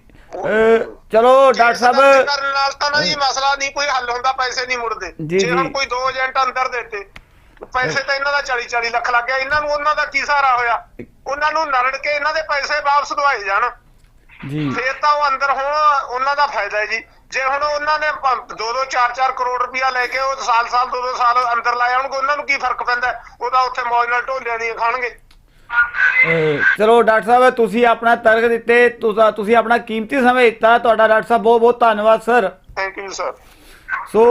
ਚਲੋ ਡਾਕਟਰ ਸਾਹਿਬ। ਕਰਨ ਨਾਲ ਤਾਂ ਨਾ ਜੀ ਮਸਲਾ ਨਹੀਂ ਕੋਈ ਹੱਲ ਹੁੰਦਾ ਪੈਸੇ ਨਹੀਂ ਮੁੜਦੇ। ਜੀ, ਹੁਣ। ਕੋਈ ਦੋ ਏਜੰਟ ਅੰਦਰ ਦੇਤੇ ਪੈਸੇ ਤਾਂ ਇਹਨਾਂ ਦਾ 40 40 ਲੱਖ ਲੱਗ ਗਿਆ। ਇਹਨਾਂ ਨੂੰ ਉਹਨਾਂ ਦਾ ਕੀ ਸਹਾਰਾ ਹੋਇਆ? ਉਹਨਾਂ ਨੂੰ ਨਰੜ ਕੇ ਇਹਨਾਂ ਦੇ ਪੈਸੇ ਵਾਪਸ ਦਵਾਏ ਜਾਣ। ਜੀ। ਫੇਰ ਤਾਂ ਉਹ ਅੰਦਰ ਹੋਣ ਉਹਨਾਂ ਦਾ ਫਾਇਦਾ ਹੈ ਜੀ। ਜੇ ਹੁਣ ਉਹਨਾਂ ਨੇ 2-2 4-4 ਕਰੋੜ ਰੁਪਇਆ ਲੈ ਕੇ ਉਹ ਸਾਲ-ਸਾਲ 2-2 ਸਾਲ ਅੰਦਰ ਆਉਣਗੇ ਉਹਨਾਂ ਨੂੰ ਕੀ ਫ਼ਰਕ ਪੈਂਦਾ? ਹੈ? ਉਹ ਤਾਂ ਉੱਥੇ ਮੌਜ ਨਾਲ ਢੋਲਿਆਂ ਦੀਆਂ ਖਾਣਗੇ। ਚਲੋ ਡਾਕਟਰ ਸਾਹਿਬ ਤੁਸੀਂ ਆਪਣਾ ਤਰਕ ਦਿੱਤੇ। ਤੁਸੀਂ ਆਪਣਾ ਕੀਮਤੀ ਸਮਾਂ ਦਿੱਤਾ। ਤੁਹਾਡਾ ਡਾਕਟਰ ਸਾਹਿਬ ਬਹੁਤ ਬਹੁਤ ਧੰਨਵਾਦ sir. Thank you sir so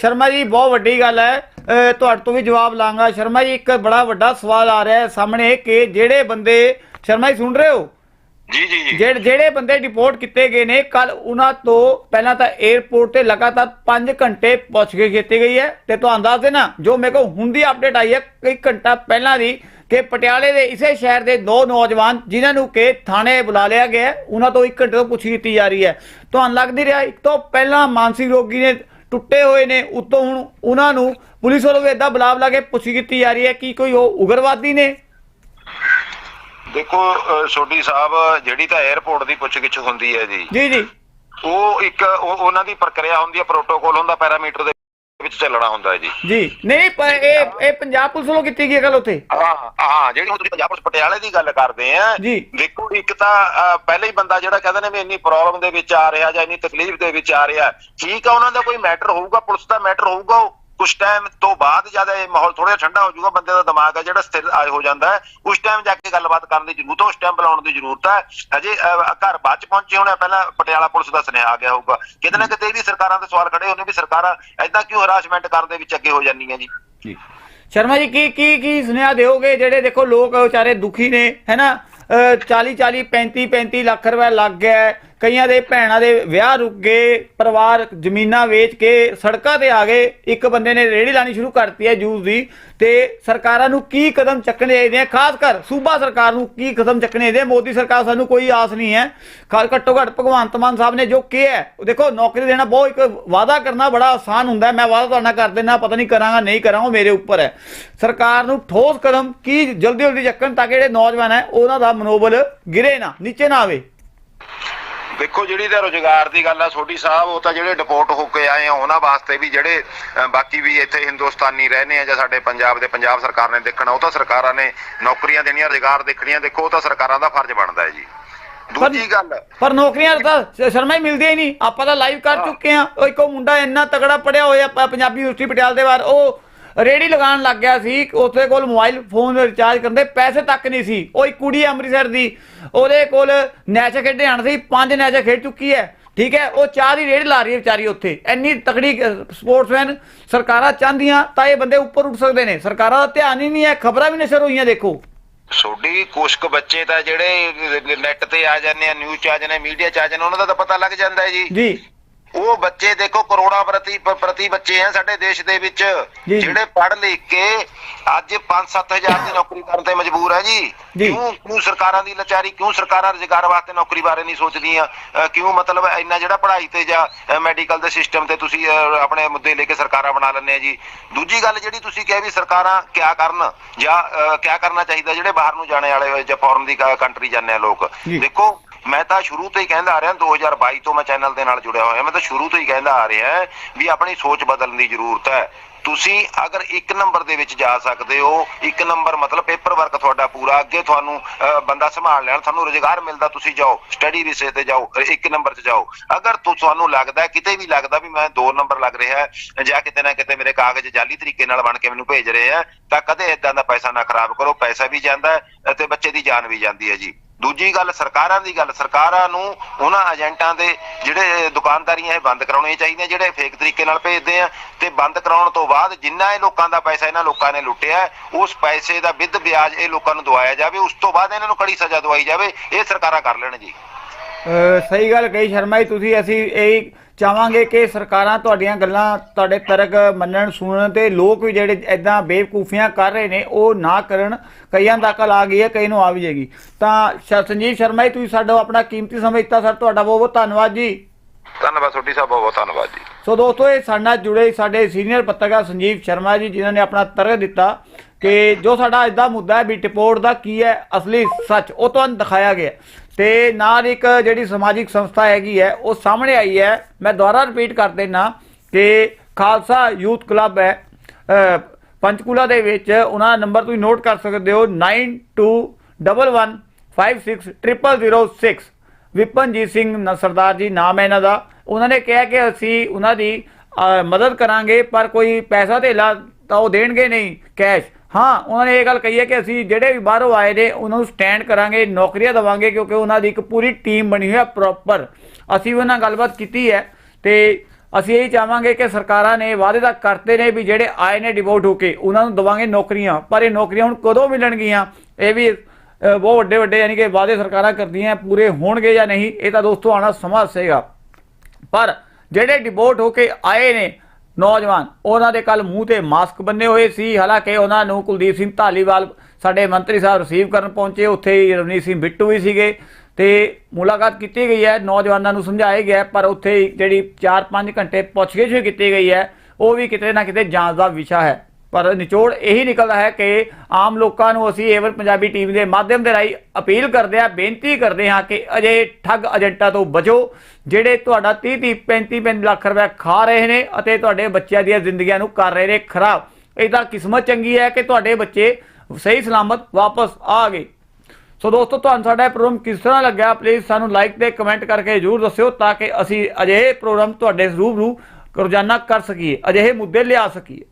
Sharma ji ਬਹੁਤ ਵੱਡੀ ਗੱਲ ਹੈ। ਤੁਹਾਡੇ ਤੋਂ ਵੀ ਜਵਾਬ ਲਾਂਗਾ। ਸ਼ਰਮਾ ਜੀ ਇੱਕ ਬੜਾ ਵੱਡਾ ਸਵਾਲ ਆ ਰਿਹਾ ਹੈ ਸਾਹਮਣੇ ਕਿ ਜਿਹੜੇ ਬੰਦੇ ਸ਼ਰਮਾ ਜੀ ਸੁਣ ਰਹੇ ਹੋ? ਜੀ ਜੀ ਜਿਹੜੇ ਜਿਹੜੇ ਬੰਦੇ ਡਿਪੋਰਟ ਕੀਤੇ ਗਏ ਨੇ ਕੱਲ ਉਹਨਾਂ ਤੋਂ ਪਹਿਲਾਂ ਤਾਂ 에ਅਰਪੋਰਟ ਤੇ ਲਗਾਤਾਰ 5 ਘੰਟੇ ਪੁੱਛਗਿੱਛ ਕੀਤੀ ਗਈ ਹੈ। ਤੇ ਤੁਹਾਨੂੰ ਦੱਸ ਦੇਣਾ ਜੋ ਮੇਰੇ ਕੋਲ ਹੁਣ ਦੀ ਅਪਡੇਟ ਆਈ ਹੈ ਕਈ ਘੰਟਾ ਪਹਿਲਾਂ ਦੀ ਕਿ ਪਟਿਆਲੇ ਦੇ ਇਸੇ ਸ਼ਹਿਰ ਦੇ ਦੋ ਨੌਜਵਾਨ ਜਿਨ੍ਹਾਂ ਨੂੰ ਕਿ ਥਾਣੇ ਬੁਲਾ ਲਿਆ ਗਿਆ ਉਹਨਾਂ ਤੋਂ 1 ਘੰਟੇ ਤੋਂ ਪੁੱਛ ਕੀਤੀ ਜਾ ਰਹੀ ਹੈ। ਤੁਹਾਨੂੰ ਲੱਗ ਨਹੀਂ ਰਿਹਾ ਇੱਕ ਤੋਂ ਪਹਿਲਾਂ ਮਾਨਸਿਕ ਰੋਗੀ ਨੇ ਟੁੱਟੇ ਹੋਏ ਨੇ ਉਤੋਂ ਹੁਣ ਉਹਨਾਂ ਨੂੰ ਪੁਲਿਸ ਵੱਲੋਂ ਵੀ ਏਦਾਂ ਬੁਲਾ ਬੁਲਾ ਕੇ ਪੁੱਛ ਕੀਤੀ ਜਾ ਰਹੀ ਹੈ ਕਿ ਕੋਈ ਉਹ ਉਗਰਵਾਦੀ ਨੇ? ਦੇਖੋ ਸੋਢੀ ਸਾਹਿਬ ਜਿਹੜੀ ਤਾਂ 에어ਪੋਰਟ ਦੀ ਪੁੱਛਗਿੱਛ ਹੁੰਦੀ ਹੈ ਜੀ। ਜੀ ਜੀ। ਉਹ ਇੱਕ ਉਹ- ਉਹਨਾਂ ਦੀ ਪ੍ਰਕਿਰਿਆ ਹੁੰਦੀ ਹੈ ਪ੍ਰੋਟੋਕੋਲ ਹੁੰਦਾ ਪੈਰਾਮੀਟਰ ਦੇ ਵਿੱਚ ਚੱਲਣਾ ਹੁੰਦਾ ਹੈ ਜੀ। ਜੀ। ਨਹੀਂ ਪਰ ਇਹ ਇਹ ਪੰਜਾਬ ਪੁਲਿਸ ਵੱਲੋਂ ਕੀਤੀ ਗਈ ਗੱਲ ਉੱਥੇ? ਹਾਂ ਹਾਂ ਜਿਹੜੀ ਹੁਣ ਤੁਸੀਂ ਪੰਜਾਬ ਪੁਲਿਸ ਪਟਿਆਲੇ ਦੀ ਗੱਲ ਕਰਦੇ ਆ ਜੀ। ਦੇਖੋ ਇੱਕ ਤਾਂ ਪਹਿਲੇ ਹੀ ਬੰਦਾ ਜਿਹੜਾ ਕਹਿੰਦੇ ਨੇ ਵੀ ਇੰਨੀ ਪ੍ਰੋਬਲਮ ਦੇ ਵਿੱਚ ਆ ਰਿਹਾ ਜਾਂ ਇੰਨੀ ਤਕਲੀਫ ਦੇ ਵਿੱਚ ਆ ਰਿਹਾ ਠੀਕ ਆ ਉਹਨਾਂ ਦਾ ਕੋਈ ਮੈਟਰ ਹੋਊਗਾ ਪੁਲਿਸ ਦਾ ਮੈਟਰ ਹੋਊਗਾ ਉਹ। ਕੁਝ ਟਾਈਮ ਤੋਂ ਬਾਅਦ ਜਦ ਇਹ ਮਾਹੌਲ ਥੋੜਾ ਠੰਡਾ ਹੋ ਜਾਊਗਾ ਬੰਦੇ ਦਾ ਦਿਮਾਗ ਹੈ ਜਿਹੜਾ ਸਥਿਰ ਆ- ਹੋ ਜਾਂਦਾ ਹੈ। ਉਸ ਟਾਈਮ ਜਾ ਕੇ ਗੱਲਬਾਤ ਕਰਨ ਦੀ ਜ਼ਰੂਰਤ ਹੈ ਉਸ ਟਾਈਮ ਬੁਲਾਉਣ ਦੀ ਜ਼ਰੂਰਤ ਹੈ। ਅਜੇ ਘਰ ਬਾਅਦ ਚ ਪਹੁੰਚੇ ਹੋਣੇ ਪਹਿਲਾਂ ਪਟਿਆਲਾ ਪੁਲਿਸ ਦਾ ਸੁਨੇਹਾ ਆ ਗਿਆ ਹੋਊਗਾ। ਕਿਤੇ ਨਾ ਕਿਤੇ ਇਹ ਵੀ ਸਰਕਾਰਾਂ ਦੇ ਸਵਾਲ ਖੜੇ ਹੋਣੇ ਵੀ ਸਰਕਾਰਾਂ ਐਦਾਂ ਕਿਉਂ ਹਰਾਸਮੈਂਟ ਕਰਨ ਦੇ ਵਿੱਚ ਅੱਗੇ ਹੋ ਜਾਂਦੀਆਂ ਜੀ? ਜੀ। ਸ਼ਰਮਾ ਜੀ ਕੀ ਕੀ ਕੀ ਸੁਨੇਹਾ ਦਿਓਗੇ? ਜਿਹੜੇ ਦੇਖੋ ਲੋਕ ਵਿਚਾਰੇ ਦੁਖੀ ਨੇ ਹੈਨਾ? 40 40 35 35 ਲੱਖ ਰੁਪਏ ਲੱਗ ਗਿਆ। ਕਈਆਂ ਦੇ ਭੈਣਾਂ ਦੇ ਵਿਆਹ ਰੁਕ ਗਏ, ਪਰਿਵਾਰ ਜ਼ਮੀਨਾਂ ਵੇਚ ਕੇ ਸੜਕਾਂ ਤੇ ਆ ਗਏ, ਇੱਕ ਬੰਦੇ ਨੇ ਰੇੜੀ ਲਾਣੀ ਸ਼ੁਰੂ ਕਰਤੀ ਹੈ ਜੂਸ ਦੀ ਤੇ ਸਰਕਾਰਾਂ ਨੂੰ ਕੀ ਕਦਮ ਚੱਕਣੇ ਚਾਹੀਦੇ ਆ ਖਾਸ ਕਰ ਸੂਬਾ ਸਰਕਾਰ ਨੂੰ ਕੀ ਕਦਮ ਚੱਕਣੇ ਚਾਹੀਦੇ ਆ? ਮੋਦੀ ਸਰਕਾਰ ਸਾਨੂੰ ਕੋਈ ਆਸ ਨਹੀਂ ਹੈ ਖਾ- ਘੱਟੋ ਘੱਟ ਭਗਵੰਤ ਮਾਨ ਸਾਹਿਬ ਨੇ ਜੋ ਕਿਹਾ ਦੇਖੋ ਨੌਕਰੀ ਦੇਣਾ ਬਹੁਤ ਇੱਕ ਵਾਅਦਾ ਕਰਨਾ ਬੜਾ ਆਸਾਨ ਹੁੰਦਾ ਹੈ। ਮੈਂ ਵਾਅਦਾ ਤੁਹਾਡੇ ਨਾਲ ਕਰ ਦੇਣਾ ਪਤਾ ਨਹੀਂ ਕਰਾਂਗਾ ਨਹੀਂ ਕਰਾਂਗਾ, ਉਹ ਮੇਰੇ ਉੱਪਰ ਹੈ ਸਰਕਾਰ ਨੂੰ ਠੋਸ ਕਦਮ ਕੀ ਜਲਦੀ ਜਲਦੀ ਚੱਕਣ ਤਾਂ ਕਿ ਜਿਹੜੇ ਨੌਜਵਾਨ ਹੈ, ਉਹਨਾਂ ਦਾ ਮਨੋਬਲ ਗਿਰੇ ਨਾ, ਨੀਚੇ ਨਾ ਆਵੇ ਦੇਖੋ ਜਿਹੜੀ ਤਾਂ ਰੋਜ਼ਗਾਰ ਦੀ ਗੱਲ ਆ ਛੋਟੀ ਸਾਹਿਬ ਉਹ ਤਾਂ ਜਿਹੜੇ ਡਿਪੋਰਟ ਹੋ ਕੇ ਆਏ ਆ ਉਹਨਾਂ ਵਾਸਤੇ ਵੀ ਜਿਹੜੇ ਬਾਕੀ ਵੀ ਇੱਥੇ ਹਿੰਦੁਸਤਾਨੀ ਰਹਿੰਦੇ ਆ ਜਾਂ ਸਾਡੇ ਪੰਜਾਬ ਦੇ ਪੰਜਾਬ ਸਰਕਾਰ ਨੇ ਦੇਖਣਾ ਉਹ ਤਾਂ ਸਰਕਾਰਾਂ ਨੇ ਨੌਕਰੀਆਂ ਦੇਣੀਆਂ ਰੋਜ਼ਗਾਰ ਦੇਖਣੀਆਂ ਦੇਖੋ ਉਹ ਤਾਂ ਸਰਕਾਰਾਂ ਦਾ ਫਰਜ਼ ਬਣਦਾ ਹੈ ਜੀ। ਦੂਜੀ ਗੱਲ ਪਰ ਨੌਕਰੀਆਂ ਤਾਂ ਸ਼ਰਮਾ ਹੀ ਮਿਲਦੀਆਂ ਹੀ ਨਹੀਂ। ਆਪਾਂ ਤਾਂ ਲਾਈਵ ਕਰ ਚੁੱਕੇ ਆ। ਉਹ ਇੱਕੋ ਮੁੰਡਾ ਇੰਨਾ ਤਗੜਾ ਪੜਿਆ ਹੋਇਆ ਪੰਜਾਬੀ ਯੂਨੀਵਰਸਿਟੀ ਪਟਿਆਲਾ ਦੇ ਬਾਹਰ ਉਹ ਰੇੜੀ ਲਗਾਉਣ ਲੱਗ ਗਿਆ ਸੀ ਉਥੇ ਕੋਲ ਮੋਬਾਈਲ ਫੋਨ ਰਿਚਾਰਜ ਕਰਨ ਦੇ ਪੈਸੇ ਤੱਕ ਨਹੀਂ ਸੀ। ਉਹ ਇੱਕ ਕੁੜੀ ਅੰਮ੍ਰਿਤਸਰ ਦੀ ਉਹਦੇ ਕੋਲ ਨੈਚ ਖੇਡੇ ਆਣ ਸੀ ਪੰਜ ਨੈਚ ਖੇਡ ਚੁੱਕੀ ਹੈ ਠੀਕ ਹੈ ਉਹ ਚਾਰ ਹੀ ਰੇੜੀ ਲਾ ਰਹੀ ਹੈ ਵਿਚਾਰੀ ਉੱਥੇ। ਇੰਨੀ ਤਕੜੀ ਸਪੋਰਟਸਮੈਨ ਸਰਕਾਰਾਂ ਚਾਹੁੰਦੀਆਂ ਤਾਂ ਇਹ ਬੰਦੇ ਉੱਪਰ ਉੱਠ ਸਕਦੇ ਨੇ। ਸਰਕਾਰਾਂ ਦਾ ਧਿਆਨ ਹੀ ਨਹੀਂ ਹੈ ਖਬਰਾਂ ਵੀ ਨਸ਼ਰ ਹੋਈਆਂ ਦੇਖੋ। ਛੋਡੀ ਕੁਛ ਕੁ ਬੱਚੇ ਤਾਂ ਜਿਹੜੇ ਨੈਟ ਤੇ ਆ ਜਾਂਦੇ ਆ ਨਿਊਜ਼ ਚ ਆ ਜਾਂਦੇ ਮੀਡੀਆ ਚ ਆ ਜਾਂਦੇ ਉਹਨਾਂ ਦਾ ਤਾਂ ਪਤਾ ਲੱਗ ਜਾਂਦਾ ਹੈ ਜੀ। ਜੀ। ਉਹ ਬੱਚੇ ਦੇਖੋ ਕਰੋੜਾਂ ਪ੍ਰਤੀ ਪ੍ਰਤੀ ਬੱਚੇ ਆ ਸਾਡੇ ਦੇਸ਼ ਦੇ ਵਿੱਚ। ਜਿਹੜੇ ਪੜ੍ਹ ਲਿਖ ਕੇ ਅੱਜ 5-7000 ਦੀ <coughs> ਨੌਕਰੀ ਕਰਨ ਤੇ ਮਜਬੂਰ ਹੈ ਜੀ। ਕਿਉਂ ਕਿਉਂ ਸਰਕਾਰਾਂ ਦੀ ਲਾਚਾਰੀ ਕਿਉਂ ਸਰਕਾਰਾਂ ਰੁਜ਼ਗਾਰ ਵਾਸਤੇ ਨੌਕਰੀ ਬਾਰੇ ਨਹੀਂ ਸੋਚਦੀਆਂ ਕਿਉਂ ਮਤਲਬ ਇੰਨਾ ਜਿਹੜਾ ਪੜ੍ਹਾਈ ਤੇ ਜਾਂ ਮੈਡੀਕਲ ਦੇ ਸਿਸਟਮ ਤੇ ਤੁਸੀਂ ਆਪਣੇ ਮੁੱਦੇ ਲੈ ਕੇ ਸਰਕਾਰਾਂ ਬਣਾ ਲੈਂਦੇ ਆ ਜੀ ਦੂਜੀ ਗੱਲ ਜਿਹੜੀ ਤੁਸੀਂ ਕਿਹਾ ਵੀ ਸਰਕਾਰਾਂ ਕਿਆ ਕਰਨ ਜਾਂ ਕਿਆ ਕਰਨਾ ਚਾਹੀਦਾ ਜਿਹੜੇ ਬਾਹਰ ਨੂੰ ਜਾਣੇ ਵਾਲੇ ਜਾਂ ਫੋਰਨ ਦੀ ਕੰਟਰੀ ਜਾਂਦੇ ਆ ਲੋਕ। ਦੇਖੋ ਮੈਂ ਤਾਂ ਸ਼ੁਰੂ ਤੋਂ ਹੀ ਕਹਿੰਦਾ ਆ ਰਿਹਾ 2022 ਤੋਂ ਮੈਂ ਚੈਨਲ ਦੇ ਨਾਲ ਜੁੜਿਆ ਹੋਇਆ ਮੈਂ ਤਾਂ ਸ਼ੁਰੂ ਤੋਂ ਹੀ ਕਹਿੰਦਾ ਆ ਰਿਹਾ ਵੀ ਆਪਣੀ ਸੋਚ ਬਦਲਣ ਦੀ ਜ਼ਰੂਰਤ ਹੈ। ਤੁਸੀਂ ਅਗਰ ਇੱਕ ਨੰਬਰ ਦੇ ਵਿੱਚ ਜਾ ਸਕਦੇ ਹੋ ਇੱਕ ਨੰਬਰ ਮਤਲਬ ਪੇਪਰ ਵਰਕ ਤੁਹਾਡਾ ਪੂਰਾ ਅੱਗੇ ਤੁਹਾਨੂੰ ਬੰਦਾ ਸੰਭਾਲ ਲੈਣ ਤੁਹਾਨੂੰ ਰੋਜ਼ਗਾਰ ਮਿਲਦਾ ਤੁਸੀਂ ਜਾਓ ਸਟੱਡੀ ਵਿਸ਼ੇ ਤੇ ਜਾਓ ਅਹ, ਇੱਕ ਨੰਬਰ 'ਚ ਜਾਓ। ਅਗਰ ਤੁਹਾਨੂੰ ਲੱਗਦਾ ਕਿਤੇ ਵੀ ਲੱਗਦਾ ਵੀ ਮੈਂ ਦੋ ਨੰਬਰ ਲੱਗ ਰਿਹਾ ਜਾਂ ਕਿਤੇ ਨਾ ਕਿਤੇ ਮੇਰੇ ਕਾਗਜ਼ ਜਾਲੀ ਤਰੀਕੇ ਨਾਲ ਬਣ ਕੇ ਮੈਨੂੰ ਭੇਜ ਰਹੇ ਆ ਤਾਂ ਕਦੇ ਇਦਾਂ ਦਾ ਪੈਸਾ ਨਾ ਖਰਾਬ ਕਰੋ ਪੈਸਾ ਵੀ ਜਾਂਦਾ ਹੈ ਤੇ ਬੱਚੇ ਦੀ ਜਾਨ ਵੀ ਜਾਂਦੀ ਹੈ ਜੀ। ਦੂਜੀ ਗੱਲ ਸਰਕਾਰਾਂ ਦੀ ਗੱਲ, ਸਰਕਾਰਾਂ ਨੂੰ ਉਹਨਾਂ ਏਜੰਟਾਂ ਦੇ ਜਿਹੜੇ ਦੁਕਾਨਦਾਰੀਆਂ ਇਹ ਬੰਦ ਕਰਾਉਣੀਆਂ ਚਾਹੀਦੀਆਂ, ਜਿਹੜੇ ਫੇਕ ਤਰੀਕੇ ਨਾਲ ਭੇਜਦੇ ਆ ਤੇ ਬੰਦ ਕਰਾਉਣ ਤੋਂ ਬਾਅਦ ਜਿੰਨਾ ਇਹ ਲੋਕਾਂ ਦਾ ਪੈਸਾ ਇਹਨਾਂ ਲੋਕਾਂ ਨੇ ਲੁੱਟਿਆ, ਉਸ ਪੈਸੇ ਦਾ ਵਿਦ ਵਿਆਜ ਇਹ ਲੋਕਾਂ ਨੂੰ ਦਵਾਇਆ ਜਾਵੇ, ਉਸ ਤੋਂ ਬਾਅਦ ਇਹਨਾਂ ਨੂੰ ਕੜੀ ਸਜ਼ਾ ਦਵਾਈ ਜਾਵੇ, ਇਹ ਸਰਕਾਰਾਂ ਕਰ ਲੈਣ ਜੀ। ਸਹੀ ਗੱਲ ਕਹੀ ਸ਼ਰਮਾ ਜੀ, ਤੁਸੀਂ ਅਸੀਂ ਇਹ ਚਾਹਾਂਗੇ ਕਿ ਸਰਕਾਰਾਂ ਤੁਹਾਡੀਆਂ ਗੱਲਾਂ ਤੁਹਾਡੇ ਤਰਕ ਮੰਨਣ ਸੁਣਨ ਤੇ ਲੋਕ ਵੀ ਜਿਹੜੇ ਐਦਾਂ ਬੇਵਕੂਫੀਆਂ ਕਰ ਰਹੇ ਨੇ ਉਹ ਨਾ ਕਰਨ। ਕਈਆਂ ਦਾ ਅਕਲ ਆ ਗਈ ਹੈ ਕਈ ਨੂੰ ਆ ਵੀ ਜਾਏਗੀ। ਤਾਂ ਸੰਜੀਵ ਸ਼ਰਮਾ ਜੀ ਤੁਸੀਂ ਸਾਡਾ ਆਪਣਾ ਕੀਮਤੀ ਸਮਾਂ ਦਿੱਤਾ ਸਰ ਤੁਹਾਡਾ ਬਹੁਤ ਬਹੁਤ ਧੰਨਵਾਦ ਜੀ। ਧੰਨਵਾਦ ਤੁਹਾਡੀ ਸਾਹਿਬ ਬਹੁਤ ਧੰਨਵਾਦ ਜੀ। ਸੋ ਦੋਸਤੋ ਇਹ ਸਾਡੇ ਨਾਲ ਜੁੜੇ ਸਾਡੇ ਸੀਨੀਅਰ ਪੱਤਰਕਾਰ ਸੰਜੀਵ ਸ਼ਰਮਾ ਜੀ ਜਿਨ੍ਹਾਂ ਨੇ ਆਪਣਾ ਤਰਕ ਦਿੱਤਾ। ਕਿ ਜੋ ਸਾਡਾ ਅੱਜ ਦਾ ਮੁੱਦਾ ਹੈ ਵੀ ਰਿਪੋਰਟ ਦਾ ਕੀ ਹੈ, ਅਸਲੀ ਸੱਚ, ਉਹ ਤੁਹਾਨੂੰ ਦਿਖਾਇਆ ਗਿਆ। ਤੇ ਨਾਲ ਇੱਕ ਜਿਹੜੀ ਸਮਾਜਿਕ ਸੰਸਥਾ ਹੈਗੀ ਹੈ, ਉਹ ਸਾਹਮਣੇ ਆਈ ਹੈ। ਮੈਂ ਦੁਬਾਰਾ ਰਿਪੀਟ ਕਰ ਦੇਣਾ ਕਿ ਖਾਲਸਾ ਯੂਥ ਕਲੱਬ ਹੈ ਪੰਚਕੂਲਾ ਦੇ ਵਿੱਚ ਉਹਨਾਂ ਦਾ ਨੰਬਰ ਤੁਸੀਂ ਨੋਟ ਕਰ ਸਕਦੇ ਹੋ 9211560006 ਵਿਪਨਜੀਤ ਸਿੰਘ ਨ- ਸਰਦਾਰ ਜੀ, ਨਾਮ ਹੈ ਇਹਨਾਂ ਦਾ। ਉਹਨਾਂ ਨੇ ਕਿਹਾ ਕਿ ਅਸੀਂ ਉਹਨਾਂ ਦੀ ਮਦਦ ਕਰਾਂਗੇ, ਪਰ ਕੋਈ ਪੈਸਾ ਧੇਲਾ ਤਾਂ ਉਹ ਦੇਣਗੇ ਨਹੀਂ, ਕੈਸ਼। ਹਾਂ, ਉਹਨਾਂ ਨੇ ਇਹ ਗੱਲ ਕਹੀ ਹੈ ਕਿ ਅਸੀਂ ਜਿਹੜੇ ਵੀ ਬਾਹਰੋਂ ਆਏ ਨੇ, ਉਹਨਾਂ ਨੂੰ ਸਟੈਂਡ ਕਰਾਂਗੇ, ਨੌਕਰੀਆਂ ਦਵਾਂਗੇ, ਕਿਉਂਕਿ ਉਹਨਾਂ ਦੀ ਇੱਕ ਪੂਰੀ ਟੀਮ ਬਣੀ ਹੋਈ ਹੈ ਪ੍ਰੋਪਰ ਅਸੀਂ ਵੀ ਉਹਨਾਂ ਨਾਲ ਗੱਲਬਾਤ ਕੀਤੀ ਹੈ ਤੇ ਅਸੀਂ ਇਹ ਚਾਹਾਂਗੇ ਕਿ ਸਰਕਾਰਾਂ ਨੇ ਵਾਅਦੇ ਤਾਂ ਕਰਤੇ ਨੇ ਵੀ ਜਿਹੜੇ ਆਏ ਨੇ ਡਿਵੋਟ ਹੋ ਕੇ, ਉਹਨਾਂ ਨੂੰ ਦਵਾਂਗੇ ਨੌਕਰੀਆਂ। ਪਰ ਇਹ ਨੌਕਰੀਆਂ ਹੁਣ ਕਦੋਂ ਮਿਲਣਗੀਆਂ? ਇਹ ਵੀ ਬਹੁਤ ਵੱਡੇ ਵੱਡੇ ਯਾਨੀ ਕਿ ਵਾਅਦੇ ਸਰਕਾਰਾਂ ਕਰਦੀਆਂ ਪੂਰੇ ਹੋਣਗੇ ਜਾਂ ਨਹੀਂ, ਇਹ ਤਾਂ ਦੋਸਤੋ ਆਣਾ ਸਮਾਂ ਦੱਸੇਗਾ ਪਰ ਜਿਹੜੇ ਡਿਵੋਟ ਹੋ ਕੇ ਆਏ ਨੇ ਨੌਜਵਾਨ, ਉਹਨਾਂ ਦੇ ਕੱਲ ਮੂੰਹ ਤੇ ਮਾਸਕ ਬੰਨੇ ਹੋਏ ਸੀ। ਹਾਲਾਂਕਿ ਉਹਨਾਂ ਨੂੰ ਕੁਲਦੀਪ ਸਿੰਘ ਧਾਲੀਵਾਲ ਸਾਡੇ ਮੰਤਰੀ ਸਾਹਿਬ ਰਿਸੀਵ ਕਰਨ ਪਹੁੰਚੇ। ਉੱਥੇ ਹੀ ਰਵਨੀਤ ਸਿੰਘ ਬਿੱਟੂ ਵੀ ਸੀਗੇ ਤੇ ਮੁਲਾਕਾਤ ਕੀਤੀ ਗਈ ਹੈ। ਨੌਜਵਾਨਾਂ ਨੂੰ ਸਮਝਾਇਆ ਗਿਆ ਪਰ ਉੱਥੇ ਜਿਹੜੀ 4-5 ਘੰਟੇ ਪੁੱਛਗਿੱਛ ਵੀ ਕੀਤੀ ਗਈ ਹੈ, ਉਹ ਵੀ ਕਿਤੇ ਨਾ ਕਿਤੇ ਜਾਂਚ ਦਾ ਵਿਸ਼ਾ ਹੈ। ਪਰ ਨਿਚੋੜ ਇਹੀ ਨਿਕਲਦਾ ਹੈ ਕਿ ਆਮ ਲੋਕਾਂ ਨੂੰ ਅਸੀਂ ਏਵਨ ਪੰਜਾਬੀ ਟੀਵੀ ਦੇ ਮਾਧਿਅਮ ਦੇ ਰਾਹੀਂ ਅਪੀਲ ਕਰਦੇ ਹਾਂ, ਬੇਨਤੀ ਕਰਦੇ ਹਾਂ ਕਿ ਅਜੇ ਠੱਗ ਏਜੰਟਾਂ ਤੋਂ ਬਚੋ, ਜਿਹੜੇ ਤੁਹਾਡਾ 30 30 35 35 ਲੱਖ ਰੁਪਏ ਖਾ ਰਹੇ ਨੇ ਅਤੇ ਤੁਹਾਡੇ ਬੱਚਿਆਂ ਦੀਆਂ ਜ਼ਿੰਦਗੀਆਂ ਨੂੰ ਕਰ ਰਹੇ ਨੇ ਖਰਾਬ। ਇਹਦਾ ਕਿਸਮਤ ਚੰਗੀ ਹੈ ਕਿ ਤੁਹਾਡੇ ਬੱਚੇ ਸਹੀ ਸਲਾਮਤ ਵਾਪਸ ਆ ਗਏ। ਸੋ ਦੋਸਤੋ, ਤੁਹਾਨੂੰ ਸਾਡਾ ਇਹ ਪ੍ਰੋਗਰਾਮ ਕਿਸ ਤਰ੍ਹਾਂ ਲੱਗਿਆ? ਪਲੀਜ਼ ਸਾਨੂੰ ਲਾਈਕ ਤੇ ਕਮੈਂਟ ਕਰਕੇ ਜਰੂਰ ਦੱਸਿਓ ਤਾਂ ਕਿ ਅਸੀਂ ਅਜਿਹੇ ਪ੍ਰੋਗਰਾਮ ਤੁਹਾਡੇ ਰੂਬਰੂ ਰੋਜ਼ਾਨਾ ਕਰ ਸਕੀਏ, ਅਜਿਹੇ ਮੁੱਦੇ ਲਿਆ ਸਕੀਏ।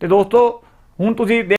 ਤੇ ਦੋਸਤੋ ਹੁਣ ਤੁਸੀਂ